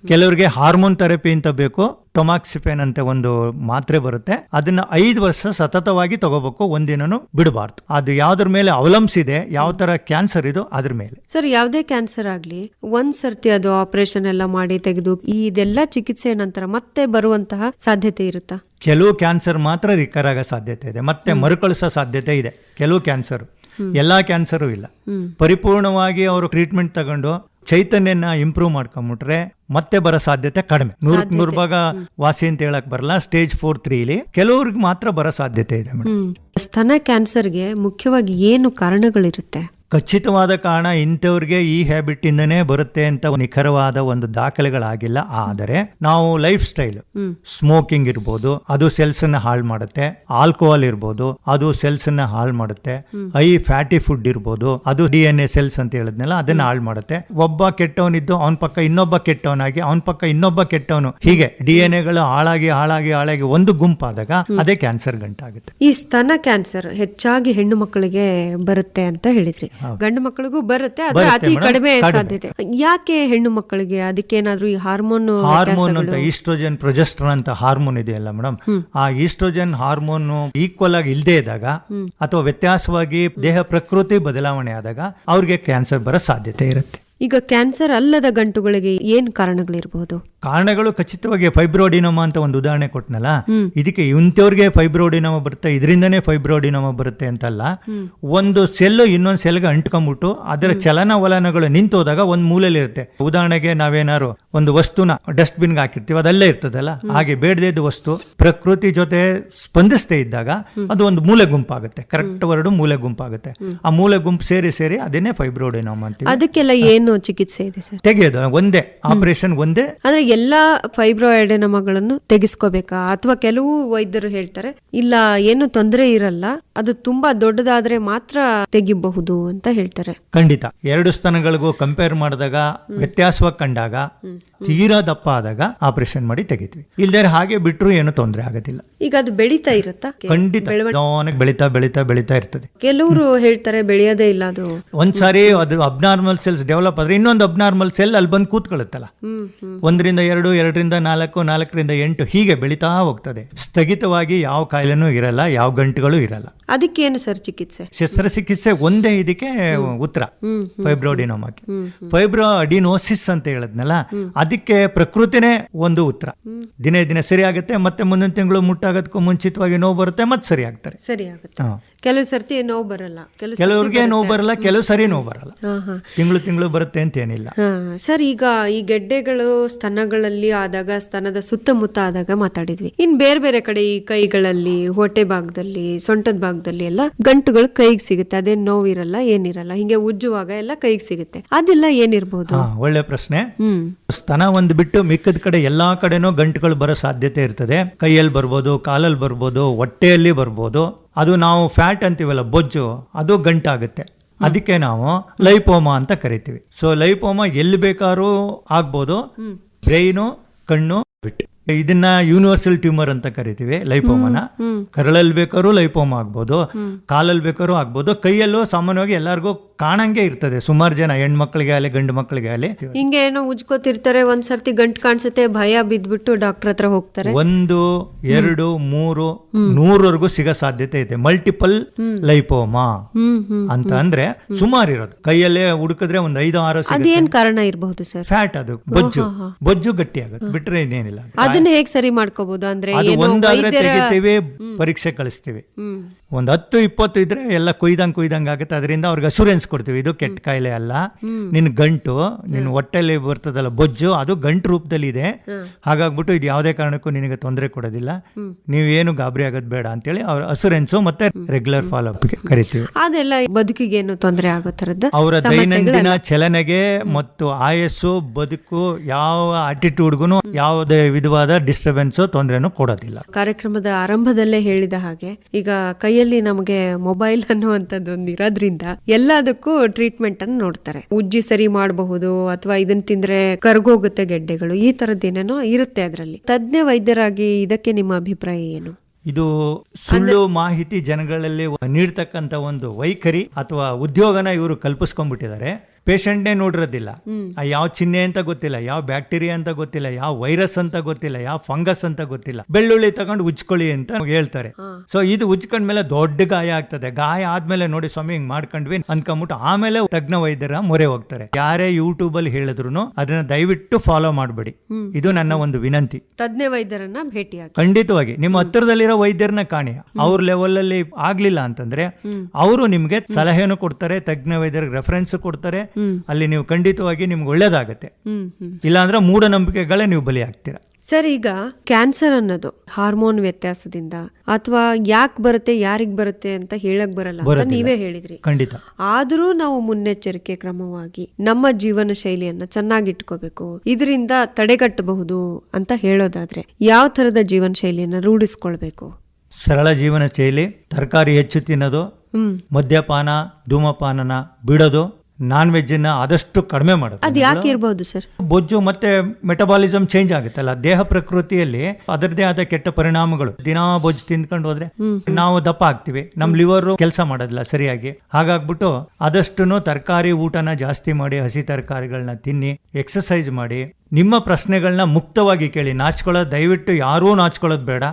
ಕೆಲವರಿಗೆ ಹಾರ್ಮೋನ್ ಥೆರಪಿ ಅಂತ ಬೇಕು ಟೊಮಾಕ್ಸಿಫೆನ್ ಅಂತ ಒಂದು ಮಾತ್ರೆ ಬರುತ್ತೆ. ಅದನ್ನ ಐದು ವರ್ಷ ಸತತವಾಗಿ ತಗೋಬೇಕು ಒಂದಿನೂ ಬಿಡಬಾರ್ದು. ಅದು ಯಾವ್ದ್ರ ಮೇಲೆ ಅವಲಂಬಿಸಿದೆ ಯಾವ ತರ ಕ್ಯಾನ್ಸರ್ ಇದು ಅದ್ರ ಮೇಲೆ. ಸರ್ ಯಾವುದೇ ಕ್ಯಾನ್ಸರ್ ಆಗ್ಲಿ ಒಂದ್ ಸರ್ತಿ ಅದು ಆಪರೇಷನ್ ಎಲ್ಲ ಮಾಡಿ ತೆಗೆದು ಇದೆಲ್ಲ ಚಿಕಿತ್ಸೆ ನಂತರ ಮತ್ತೆ ಬರುವಂತಹ ಸಾಧ್ಯತೆ ಇರುತ್ತಾ? ಕೆಲವು ಕ್ಯಾನ್ಸರ್ ಮಾತ್ರ ರಿಕರ್ ಆಗೋ ಸಾಧ್ಯತೆ ಇದೆ. ಮತ್ತೆ ಮರುಕಳಿಸೋ ಸಾಧ್ಯತೆ ಇದೆ. ಕೆಲವು ಕ್ಯಾನ್ಸರ್ ಎಲ್ಲಾ ಕ್ಯಾನ್ಸರು ಇಲ್ಲ. ಪರಿಪೂರ್ಣವಾಗಿ ಅವರು ಟ್ರೀಟ್ಮೆಂಟ್ ತಗೊಂಡು ಚೈತನ್ಯನ ಇಂಪ್ರೂವ್ ಮಾಡ್ಕೊಂಬಿಟ್ರೆ ಮತ್ತೆ ಬರೋ ಸಾಧ್ಯತೆ ಕಡಿಮೆ. ನೂರಕ್ಕೆ ನೂರು ಭಾಗ ವಾಸಿ ಅಂತ ಹೇಳಕ್ ಬರಲ್ಲ ಸ್ಟೇಜ್ ಫೋರ್ ತ್ರೀಲಿ ಕೆಲವ್ರಿಗೆ ಮಾತ್ರ ಬರೋ ಸಾಧ್ಯತೆ ಇದೆ ಸ್ತನ ಕ್ಯಾನ್ಸರ್ಗೆ ಮುಖ್ಯವಾಗಿ ಏನು ಕಾರಣಗಳಿರುತ್ತೆ? ಖಚಿತವಾದ ಕಾರಣ ಇಂಥವ್ರಿಗೆ ಈ ಹ್ಯಾಬಿಟ್ ಇಂದನೇ ಬರುತ್ತೆ ಅಂತ ನಿಖರವಾದ ಒಂದು ದಾಖಲೆಗಳಾಗಿಲ್ಲ. ಆದರೆ ನಾವು ಲೈಫ್ ಸ್ಟೈಲ್ ಸ್ಮೋಕಿಂಗ್ ಇರ್ಬೋದು ಅದು ಸೆಲ್ಸ್ ಅನ್ನ ಹಾಳು ಮಾಡುತ್ತೆ ಆಲ್ಕೋಹಾಲ್ ಇರ್ಬೋದು ಅದು ಸೆಲ್ಸ್ ಅನ್ನ ಹಾಳು ಮಾಡುತ್ತೆ ಐ ಫ್ಯಾಟಿ ಫುಡ್ ಇರ್ಬೋದು ಅದು ಡಿ ಎನ್ ಎ ಸೆಲ್ಸ್ ಅಂತ ಹೇಳಿದ್ನಲ್ಲ ಅದನ್ನ ಹಾಳು ಮಾಡುತ್ತೆ. ಒಬ್ಬ ಕೆಟ್ಟವನಿದ್ದು ಅವನ ಪಕ್ಕ ಇನ್ನೊಬ್ಬ ಕೆಟ್ಟವನಾಗಿ ಅವನ ಪಕ್ಕ ಇನ್ನೊಬ್ಬ ಕೆಟ್ಟವನು. ಹೀಗೆ ಡಿ ಎನ್ ಎಗಳು ಹಾಳಾಗಿ ಹಾಳಾಗಿ ಹಾಳಾಗಿ ಒಂದು ಗುಂಪಾದಾಗ ಅದೇ ಕ್ಯಾನ್ಸರ್ ಗಂಟಾಗುತ್ತೆ. ಈ ಸ್ತನ ಕ್ಯಾನ್ಸರ್ ಹೆಚ್ಚಾಗಿ ಹೆಣ್ಣು ಮಕ್ಕಳಿಗೆ ಬರುತ್ತೆ ಅಂತ ಹೇಳಿದ್ರಿ. ಗಂಡು ಮಕ್ಕಳಿಗೂ ಬರುತ್ತೆ ಆದ್ರೆ ಅತಿ ಕಡಿಮೆ. ಸಾಧ್ಯತೆ. ಯಾಕೆ ಹೆಣ್ಣು ಮಕ್ಕಳಿಗೆ ಅದಕ್ಕೆ ಏನಾದ್ರೂ ಈ ಹಾರ್ಮೋನ್ ಹಾರ್ಮೋನ್ ಅಂತ ಈಸ್ಟ್ರೋಜನ್ ಪ್ರೊಜೆಸ್ಟ್ರಾನ್ ಅಂತ ಹಾರ್ಮೋನ್ ಇದೆಯಲ್ಲ ಮೇಡಮ್. ಆ ಈಸ್ಟ್ರೋಜನ್ ಹಾರ್ಮೋನ್ ಈಕ್ವಲ್ ಆಗಿ ಇಲ್ಲದೆ ಇದ್ದಾಗ ಅಥವಾ ವ್ಯತ್ಯಾಸವಾಗಿ ದೇಹ ಪ್ರಕೃತಿ ಬದಲಾವಣೆ ಆದಾಗ ಅವ್ರಿಗೆ ಕ್ಯಾನ್ಸರ್ ಬರೋ ಸಾಧ್ಯತೆ ಇರುತ್ತೆ. ಈಗ ಕ್ಯಾನ್ಸರ್ ಅಲ್ಲದ ಗಂಟುಗಳಿಗೆ ಏನ್ ಕಾರಣಗಳಿರಬಹುದು ಕಾರಣಗಳು ಖಚಿತವಾಗಿ ಫೈಬ್ರೋಡಿನೋಮ ಅಂತ ಒಂದು ಉದಾಹರಣೆ ಕೊಟ್ನಲ್ಲ? ಇದಕ್ಕೆ ಇಂಥವ್ರಿಗೆ ಫೈಬ್ರೋಡಿನೋಮ ಬರುತ್ತೆ ಇದರಿಂದನೇ ಫೈಬ್ರೋಡಿನೋಮ ಬರುತ್ತೆ ಅಂತಲ್ಲ? ಒಂದು ಸೆಲ್ ಇನ್ನೊಂದು ಸೆಲ್ಗೆ ಅಂಟ್ಕೊಂಡ್ಬಿಟ್ಟು ಅದರ ಚಲನವಲನಗಳು ನಿಂತೋದಾಗ ಒಂದು ಮೂಲೆಯಲ್ಲಿ ಇರುತ್ತೆ. ಉದಾಹರಣೆಗೆ ನಾವೇನಾದ್ರು ಒಂದು ವಸ್ತುನ ಡಸ್ಟ್ ಬಿನ್ಗೆ ಹಾಕಿರ್ತೀವಿ ಅದಲ್ಲೇ ಇರ್ತದಲ್ಲ? ಹಾಗೆ ಬೇಡದಿದ್ದ ವಸ್ತು ಪ್ರಕೃತಿ ಜೊತೆ ಸ್ಪಂದಿಸದೇ ಇದ್ದಾಗ ಅದು ಒಂದು ಮೂಲೆ ಗುಂಪಾಗುತ್ತೆ. ಕರೆಕ್ಟ್ ವರ್ಡ್ ಮೂಲೆ ಗುಂಪಾಗುತ್ತೆ. ಆ ಮೂಲೆ ಗುಂಪು ಸೇರಿ ಸೇರಿ ಅದನ್ನೇ ಫೈಬ್ರೋಡಿನೋಮ ಅಂತೀವಿ. ಅದಕ್ಕೆಲ್ಲ ಏನು ಚಿಕಿತ್ಸೆ ಇದೆ ಸರ್? ತೆಗೆಯೋದು ಒಂದೇ ಆಪರೇಷನ್ ಒಂದೇ. ಅಂದ್ರೆ ಎಲ್ಲಾ ಫೈಬ್ರಾಯ್ಡೆನಮಗಳನ್ನು ತೆಗೆಸ್ಕೋಬೇಕಾ? ಅಥವಾ ಕೆಲವು ವೈದ್ಯರು ಹೇಳ್ತಾರೆ ಇಲ್ಲ ಏನು ತೊಂದರೆ ಇರಲ್ಲ ಅದು ತುಂಬಾ ದೊಡ್ಡದಾದ್ರೆ ಮಾತ್ರ ತೆಗಿಬಹುದು ಅಂತ ಹೇಳ್ತಾರೆ. ಖಂಡಿತ. ಎರಡು ಸ್ತನಗಳಿಗೂ ಕಂಪೇರ್ ಮಾಡಿದಾಗ ವ್ಯತ್ಯಾಸವಾಗಿ ಕಂಡಾಗ ತೀರಾ ದಪ್ಪ ಆದಾಗ ಆಪರೇಷನ್ ಮಾಡಿ ತೆಗಿತೀವಿ. ಇಲ್ದೇ ಹಾಗೆ ಬಿಟ್ರು ಏನು ತೊಂದರೆ ಆಗೋದಿಲ್ಲ. ಈಗ ಅದು ಬೆಳೀತಾ ಇರುತ್ತಾ? ಖಂಡಿತ. ಬೆಳೀತಾ ಬೆಳೀತಾ ಬೆಳೀತಾ ಇರ್ತದೆ. ಕೆಲವರು ಹೇಳ್ತಾರೆ ಬೆಳೆಯೋದೇ ಇಲ್ಲ ಅದು. ಒಂದ್ಸಾರಿ ಅದು ಅಬ್ನಾರ್ಮಲ್ ಸೆಲ್ಸ್ ಡೆವಲಪ್ ಆದ್ರೆ ಇನ್ನೊಂದು ಅಬ್ನಾರ್ಮಲ್ ಸೆಲ್ ಅಲ್ಲಿ ಬಂದು ಕೂತ್ಕೊಳ್ಳುತ್ತಲ್ಲ. ಒಂದರಿಂದ ಎರಡು ಎರಡರಿಂದ ನಾಲ್ಕು ನಾಲ್ಕರಿಂದ ಎಂಟು ಹೀಗೆ ಬೆಳೀತಾ ಹೋಗ್ತದೆ. ಸ್ಥಗಿತವಾಗಿ ಯಾವ ಕಾಯಿಲೆನೂ ಇರಲ್ಲ ಯಾವ ಗಂಟುಗಳು ಇರಲ್ಲ. ಅದಕ್ಕೇನು ಸರ್ ಚಿಕಿತ್ಸೆ? ಶಸ್ತ್ರಚಿಕಿತ್ಸೆ ಒಂದೇ ಇದಕ್ಕೆ ಉತ್ತರ. ಫೈಬ್ರೋಡಿನೋಮಾಕ್ಕೆ ಫೈಬ್ರೋ ಅಡಿನೋಸಿಸ್ ಅಂತ ಹೇಳದ್ನಲ್ಲ ಅದಕ್ಕೆ ಪ್ರಕೃತಿನೇ ಒಂದು ಉತ್ತರ. ದಿನೇ ದಿನೇ ಸರಿ ಆಗುತ್ತೆ ಮತ್ತೆ ಮುಂದಿನ ತಿಂಗಳು ಮುಟ್ಟಾಗೋದಕ್ಕೂ ಮುಂಚಿತವಾಗಿ ನೋವು ಬರುತ್ತೆ ಮತ್ತೆ ಸರಿ ಆಗ್ತಾರೆ ಸರಿ ಆಗುತ್ತೆ. ಕೆಲವು ಸರ್ತಿ ನೋವು ಬರಲ್ಲ ಕೆಲವು ಕೆಲವ್ರಿಗೆ ನೋವು ಬರಲ್ಲ ಕೆಲವು ಸರಿ ನೋವು ಬರಲ್ಲ. ತಿಂಗಳು ತಿಂಗಳು ಬರುತ್ತೆ ಅಂತ ಏನಿಲ್ಲ ಹಾ ಸರ್ ಈಗ ಈ ಗೆಡ್ಡೆಗಳು ಸ್ತನಗಳಲ್ಲಿ ಆದಾಗ ಸ್ತನದ ಸುತ್ತಮುತ್ತ ಆದಾಗ ಮಾತಾಡಿದ್ವಿ. ಇನ್ ಬೇರೆ ಬೇರೆ ಕಡೆ ಈ ಕೈಗಳಲ್ಲಿ ಹೊಟ್ಟೆ ಭಾಗದಲ್ಲಿ ಸೊಂಟದ ಭಾಗದಲ್ಲಿ ಎಲ್ಲ ಗಂಟುಗಳು ಕೈಗೆ ಸಿಗುತ್ತೆ. ಅದೇನ್ ನೋವಿರಲ್ಲ ಏನಿರಲ್ಲ ಹಿಂಗೆ ಉಜ್ಜುವಾಗ ಎಲ್ಲ ಕೈಗೆ ಸಿಗುತ್ತೆ. ಅದೆಲ್ಲ ಏನಿರ್ಬೋದು? ಒಳ್ಳೆ ಪ್ರಶ್ನೆ. ಹ್ಮ್. ಸ್ತನ ಒಂದು ಬಿಟ್ಟು ಮಿಕ್ಕದ ಕಡೆ ಎಲ್ಲಾ ಕಡೆನೂ ಗಂಟುಗಳು ಬರೋ ಸಾಧ್ಯತೆ ಇರ್ತದೆ. ಕೈಯಲ್ಲಿ ಬರ್ಬೋದು ಕಾಲಲ್ಲಿ ಬರ್ಬೋದು ಹೊಟ್ಟೆಯಲ್ಲಿ ಬರ್ಬೋದು. ಅದು ನಾವು ಫ್ಯಾಟ್ ಅಂತೀವಲ್ಲ ಬೊಜ್ಜು ಅದು ಗಂಟಾಗುತ್ತೆ. ಅದಕ್ಕೆ ನಾವು ಲೈಪೋಮ ಅಂತ ಕರಿತೀವಿ. ಸೊ ಲೈಪೋಮ ಎಲ್ಲಿ ಬೇಕಾದ್ರೂ ಆಗ್ಬೋದು. ಬ್ರೈನು ಕಣ್ಣು ಬಿಟ್ಟು. ಇದನ್ನ ಯೂನಿವರ್ಸಲ್ ಟ್ಯೂಮರ್ ಅಂತ ಕರಿತೀವಿ ಲೈಪೋಮನ ಕರಳಲ್ಲಿ ಬೇಕಾದ್ರೂ ಲೈಪೋಮ ಆಗ್ಬೋದು ಕಾಲಲ್ಲಿ ಬೇಕಾದ್ರೂ ಆಗ್ಬೋದು. ಕೈಯಲ್ಲೂ ಸಾಮಾನ್ಯವಾಗಿ ಎಲ್ಲರಿಗೂ ಕಾಣಂಗೆ ಇರ್ತದೆ ಸುಮಾರು ಜನ ಹೆಣ್ಮಕ್ಳಿಗೆ ಆಗಲಿ ಗಂಡು ಮಕ್ಕಳಿಗೆ ಆಗಲಿ. ಹಿಂಗೆ ಏನೋ ಉಜ್ಕೋತಿರ್ತಾರೆ ಒಂದ್ಸರ್ತಿ ಗಂಟು ಕಾಣಿಸುತ್ತೆ ಭಯ ಬಿದ್ಬಿಟ್ಟು ಡಾಕ್ಟರ್ ಹತ್ರ ಹೋಗ್ತಾರೆ. ಒಂದು ಎರಡು ಮೂರು ನೂರವರೆಗೂ ಸಿಗೋ ಸಾಧ್ಯತೆ ಇದೆ. ಮಲ್ಟಿಪಲ್ ಲೈಪೋಮಾ ಅಂತ ಅಂದ್ರೆ ಸುಮಾರು ಇರೋದು. ಕೈಯಲ್ಲೇ ಹುಡುಕಿದ್ರೆ ಒಂದು ಐದು ಆರು ಅದೇನ್ ಕಾರಣ ಇರಬಹುದು ಸರ್? ಫ್ಯಾಟ್ ಅದು ಬೊಜ್ಜು. ಬೊಜ್ಜು ಗಟ್ಟಿ ಆಗುತ್ತೆ ಬಿಟ್ರೆ ಇನ್ನೇನಿಲ್ಲ. ಅದನ್ನ ಹೇಗೆ ಸರಿ ಮಾಡ್ಕೋಬಹುದು ಅಂದ್ರೆ ಅದು ಒಂದಾದ್ರೆ ತೆಗಿತೀವಿ ಪರೀಕ್ಷೆ ಕಳಿಸ್ತೀವಿ. ಒಂದ್ ಹತ್ತು ಇಪ್ಪತ್ತು ಇದ್ರೆ ಎಲ್ಲ ಕುಯ್ದಂಗ್ ಕುಯ್ದಂಗ್ ಆಗುತ್ತೆ. ಅದರಿಂದ ಅವ್ರಿಗೆ ಅಶೂರೆನ್ಸ್ ಕೊಡ್ತೀವಿ. ಇದು ಕೆಟ್ಟ ಕಾಯಿಲೆ ಅಲ್ಲ. ನಿನ್ ಗಂಟು ನಿನ್ ಹೊಟ್ಟೆಲಿ ಬರ್ತದಲ್ಲ ಬೊಜ್ಜು ಅದು ಗಂಟು ರೂಪದಲ್ಲಿ ಇದೆ. ಹಾಗಾಗ್ಬಿಟ್ಟು ಇದು ಯಾವುದೇ ಕಾರಣಕ್ಕೂ ನಿನಗೆ ತೊಂದರೆ ಕೊಡೋದಿಲ್ಲ. ನೀವೇನು ಗಾಬರಿ ಆಗೋದು ಬೇಡ ಅಂತೇಳಿ ಅವ್ರ ಅಶೂರೆನ್ಸ್ ಮತ್ತೆ ರೆಗ್ಯುಲರ್ ಫಾಲೋ ಅಪ್ಗೆ ಕರಿತೀವಿ. ಅದೆಲ್ಲ ಬದುಕಿಗೆ ಏನು ತೊಂದರೆ ಆಗೋ ತರದ್ದು ಅವರ ದೈನಂದಿನ ಚಲನೆಗೆ ಮತ್ತು ಆಯಸ್ಸು ಬದುಕು ಯಾವ ಆಟಿಟ್ಯೂಡ್ಗೂ ಯಾವುದೇ ವಿಧವಾದ ಡಿಸ್ಟರ್ಬೆನ್ಸ್ ತೊಂದರೆನೂ ಕೊಡೋದಿಲ್ಲ. ಕಾರ್ಯಕ್ರಮದ ಆರಂಭದಲ್ಲೇ ಹೇಳಿದ ಹಾಗೆ ಈಗ ಕೈಯಲ್ಲಿ ನಮಗೆ ಮೊಬೈಲ್ ಅನ್ನುವಂಥದ್ದು ಒಂದು ಇರೋದ್ರಿಂದ ಎಲ್ಲದಕ್ಕೂ ಟ್ರೀಟ್ಮೆಂಟ್ ಅನ್ನು ನೋಡ್ತಾರೆ. ಉಜ್ಜಿ ಸರಿ ಮಾಡಬಹುದು ಅಥವಾ ಇದನ್ನ ತಿಂದ್ರೆ ಕರ್ಗೋಗುತ್ತೆ ಗೆಡ್ಡೆಗಳು ಈ ತರದ್ದೇನೇನೋ ಇರುತ್ತೆ ಅದರಲ್ಲಿ. ತಜ್ಞ ವೈದ್ಯರಾಗಿ ಇದಕ್ಕೆ ನಿಮ್ಮ ಅಭಿಪ್ರಾಯ ಏನು? ಇದು ಸುಳ್ಳು ಮಾಹಿತಿ ಜನಗಳಲ್ಲಿ ನೀಡ್ತಕ್ಕಂಥ ಒಂದು ವೈಖರಿ ಅಥವಾ ಉದ್ಯೋಗನ ಇವರು ಕಲ್ಪಿಸ್ಕೊಂಡ್ಬಿಟ್ಟಿದ್ದಾರೆ. ಪೇಷಂಟ್ನೇ ನೋಡಿರೋದಿಲ್ಲ. ಆ ಯಾವ ಚಿಹ್ನೆ ಅಂತ ಗೊತ್ತಿಲ್ಲ ಯಾವ ಬ್ಯಾಕ್ಟೀರಿಯಾ ಅಂತ ಗೊತ್ತಿಲ್ಲ ಯಾವ ವೈರಸ್ ಅಂತ ಗೊತ್ತಿಲ್ಲ ಯಾವ ಫಂಗಸ್ ಅಂತ ಗೊತ್ತಿಲ್ಲ. ಬೆಳ್ಳುಳ್ಳಿ ತಗೊಂಡು ಉಜ್ಕೊಳ್ಳಿ ಅಂತ ಹೇಳ್ತಾರೆ. ಸೊ ಇದು ಉಜ್ಕೊಂಡ್ಮೇಲೆ ದೊಡ್ಡ ಗಾಯ ಆಗ್ತದೆ. ಗಾಯ ಆದ್ಮೇಲೆ ನೋಡಿ ಸ್ವಾಮಿ ಹಿಂಗ್ ಮಾಡ್ಕೊಂಡ್ವಿ ಅನ್ಕೊಂಬಿಟ್ಟು ಆಮೇಲೆ ತಜ್ಞ ವೈದ್ಯರ ಮೊರೆ ಹೋಗ್ತಾರೆ. ಯಾರೇ ಯೂಟ್ಯೂಬ್ ಅಲ್ಲಿ ಹೇಳಿದ್ರು ಅದನ್ನ ದಯವಿಟ್ಟು ಫಾಲೋ ಮಾಡಬೇಡಿ. ಇದು ನನ್ನ ಒಂದು ವಿನಂತಿ. ತಜ್ಞ ವೈದ್ಯರನ್ನ ಭೇಟಿ ಖಂಡಿತವಾಗಿ. ನಿಮ್ಮ ಹತ್ತಿರದಲ್ಲಿರೋ ವೈದ್ಯರನ್ನ ಕಾಣಿ. ಅವ್ರ ಲೆವೆಲ್ ಅಲ್ಲಿ ಆಗ್ಲಿಲ್ಲ ಅಂತಂದ್ರೆ ಅವರು ನಿಮ್ಗೆ ಸಲಹೆಯನ್ನು ಕೊಡ್ತಾರೆ ತಜ್ಞ ವೈದ್ಯರಿಗೆ ರೆಫರೆನ್ಸ್ ಕೊಡ್ತಾರೆ ಅಲ್ಲಿ ನೀವು ಖಂಡಿತವಾಗಿ ನಿಮ್ಗೆ ಒಳ್ಳೇದಾಗತ್ತೆ. ಇಲ್ಲಾಂದ್ರೆ ಮೂಢನಂಬಿಕೆಗಳೇ ನೀವು ಬಲಿ ಆಗ್ತೀರಾ ಸರ್ ಈಗ ಕ್ಯಾನ್ಸರ್ ಅನ್ನೋದು ಹಾರ್ಮೋನ್ ವ್ಯತ್ಯಾಸದಿಂದ ಅಥವಾ ಯಾಕೆ ಬರುತ್ತೆ ಯಾರಿಗೆ ಬರುತ್ತೆ ಅಂತ ಹೇಳಕ್ ಬರಲ್ಲ ಅಂತ ನೀವೇ ಹೇಳಿದ್ರಿ. ಖಂಡಿತ. ಆದರೂ ನಾವು ಮುನ್ನೆಚ್ಚರಿಕೆ ಕ್ರಮವಾಗಿ ನಮ್ಮ ಜೀವನ ಶೈಲಿಯನ್ನ ಚೆನ್ನಾಗಿಟ್ಕೋಬೇಕು ಇದರಿಂದ ತಡೆಗಟ್ಟಬಹುದು ಅಂತ ಹೇಳೋದಾದ್ರೆ ಯಾವ ತರದ ಜೀವನ ಶೈಲಿಯನ್ನ ರೂಢಿಸ್ಕೊಳ್ಬೇಕು? ಸರಳ ಜೀವನ ಶೈಲಿ ತರಕಾರಿ ಹೆಚ್ಚು ತಿನ್ನೋದು ಹ್ಮ್. ಮದ್ಯಪಾನ ಧೂಮಪಾನನ ಬಿಡೋದು ನಾನ್ ವೆಜ್ಜನ್ನ ಆದಷ್ಟು ಕಡಿಮೆ ಮಾಡೋದು. ಅದ್ ಯಾಕೆ ಇರ್ಬೋದು ಸರ್? ಬೊಜ್ಜು ಮತ್ತೆ ಮೆಟಬಾಲಿಸಮ್ ಚೇಂಜ್ ಆಗುತ್ತಲ್ಲ ದೇಹ ಪ್ರಕೃತಿಯಲ್ಲಿ ಅದರದೇ ಆದ ಕೆಟ್ಟ ಪರಿಣಾಮಗಳು. ದಿನಾ ಬೊಜ್ಜು ತಿಂದ್ಕೊಂಡು ಹೋದ್ರೆ ನಾವು ದಪ್ಪ ಆಗ್ತೀವಿ. ನಮ್ ಲಿವರ್ ಕೆಲಸ ಮಾಡೋದಿಲ್ಲ ಸರಿಯಾಗಿ. ಹಾಗಾಗ್ಬಿಟ್ಟು ಆದಷ್ಟು ತರಕಾರಿ ಊಟನ ಜಾಸ್ತಿ ಮಾಡಿ ಹಸಿ ತರಕಾರಿಗಳನ್ನ ತಿನ್ನಿ ಎಕ್ಸಸೈಸ್ ಮಾಡಿ ನಿಮ್ಮ ಪ್ರಶ್ನೆಗಳನ್ನ ಮುಕ್ತವಾಗಿ ಕೇಳಿ ನಾಚ್ಕೊಳ್ಳೋದು ದಯವಿಟ್ಟು ಯಾರೂ ನಾಚ್ಕೊಳ್ಳೋದು ಬೇಡ.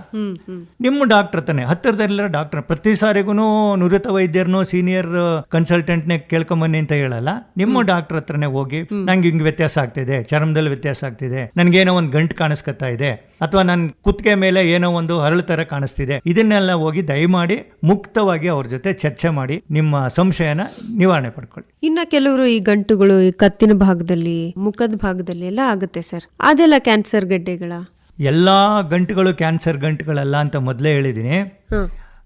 ನಿಮ್ಮ ಡಾಕ್ಟರ್ ತಾನೆ ಹತ್ತಿರದಲ್ಲಿರೋ ಡಾಕ್ಟರ್ ಪ್ರತಿ ಸಾರಿಗೂ ನುರಿತ ವೈದ್ಯರನ್ನು ಸೀನಿಯರ್ ಕನ್ಸಲ್ಟೆಂಟ್ನೇ ಕೇಳ್ಕೊಂಬನ್ನಿ ಅಂತ ಹೇಳಲ್ಲ. ನಿಮ್ಮ ಡಾಕ್ಟರ್ ಹತ್ರನೇ ಹೋಗಿ ನಂಗೆ ಹಿಂಗೆ ವ್ಯತ್ಯಾಸ ಆಗ್ತಿದೆ ಚರ್ಮದಲ್ಲಿ ವ್ಯತ್ಯಾಸ ಆಗ್ತಿದೆ ನನಗೇನೋ ಒಂದು ಗಂಟು ಕಾಣಿಸ್ಕೊತಾ ಇದೆ ಅಥವಾ ನನ್ನ ಕುತ್ತಿಗೆ ಮೇಲೆ ಏನೋ ಒಂದು ಹರಳು ಥರ ಕಾಣಿಸ್ತಿದೆ ಇದನ್ನೆಲ್ಲ ಹೋಗಿ ದಯಮಾಡಿ ಮುಕ್ತವಾಗಿ ಅವ್ರ ಜೊತೆ ಚರ್ಚೆ ಮಾಡಿ ನಿಮ್ಮ ಸಂಶಯನ ನಿವಾರಣೆ ಪಡ್ಕೊಳ್ಳಿ. ಇನ್ನ ಕೆಲವರು ಈ ಗಂಟುಗಳು ಈ ಕತ್ತಿನ ಭಾಗದಲ್ಲಿ ಮುಖದ ಭಾಗದಲ್ಲಿ ಎಲ್ಲ ಆಗುತ್ತೆ. ಸರ್. ಅದೆಲ್ಲ ಕ್ಯಾನ್ಸರ್ ಗಡ್ಡೆಗಳ? ಎಲ್ಲಾ ಗಂಟುಗಳು ಕ್ಯಾನ್ಸರ್ ಗಂಟುಗಳಲ್ಲ ಅಂತ ಮೊದಲೇ ಹೇಳಿದ್ದೀನಿ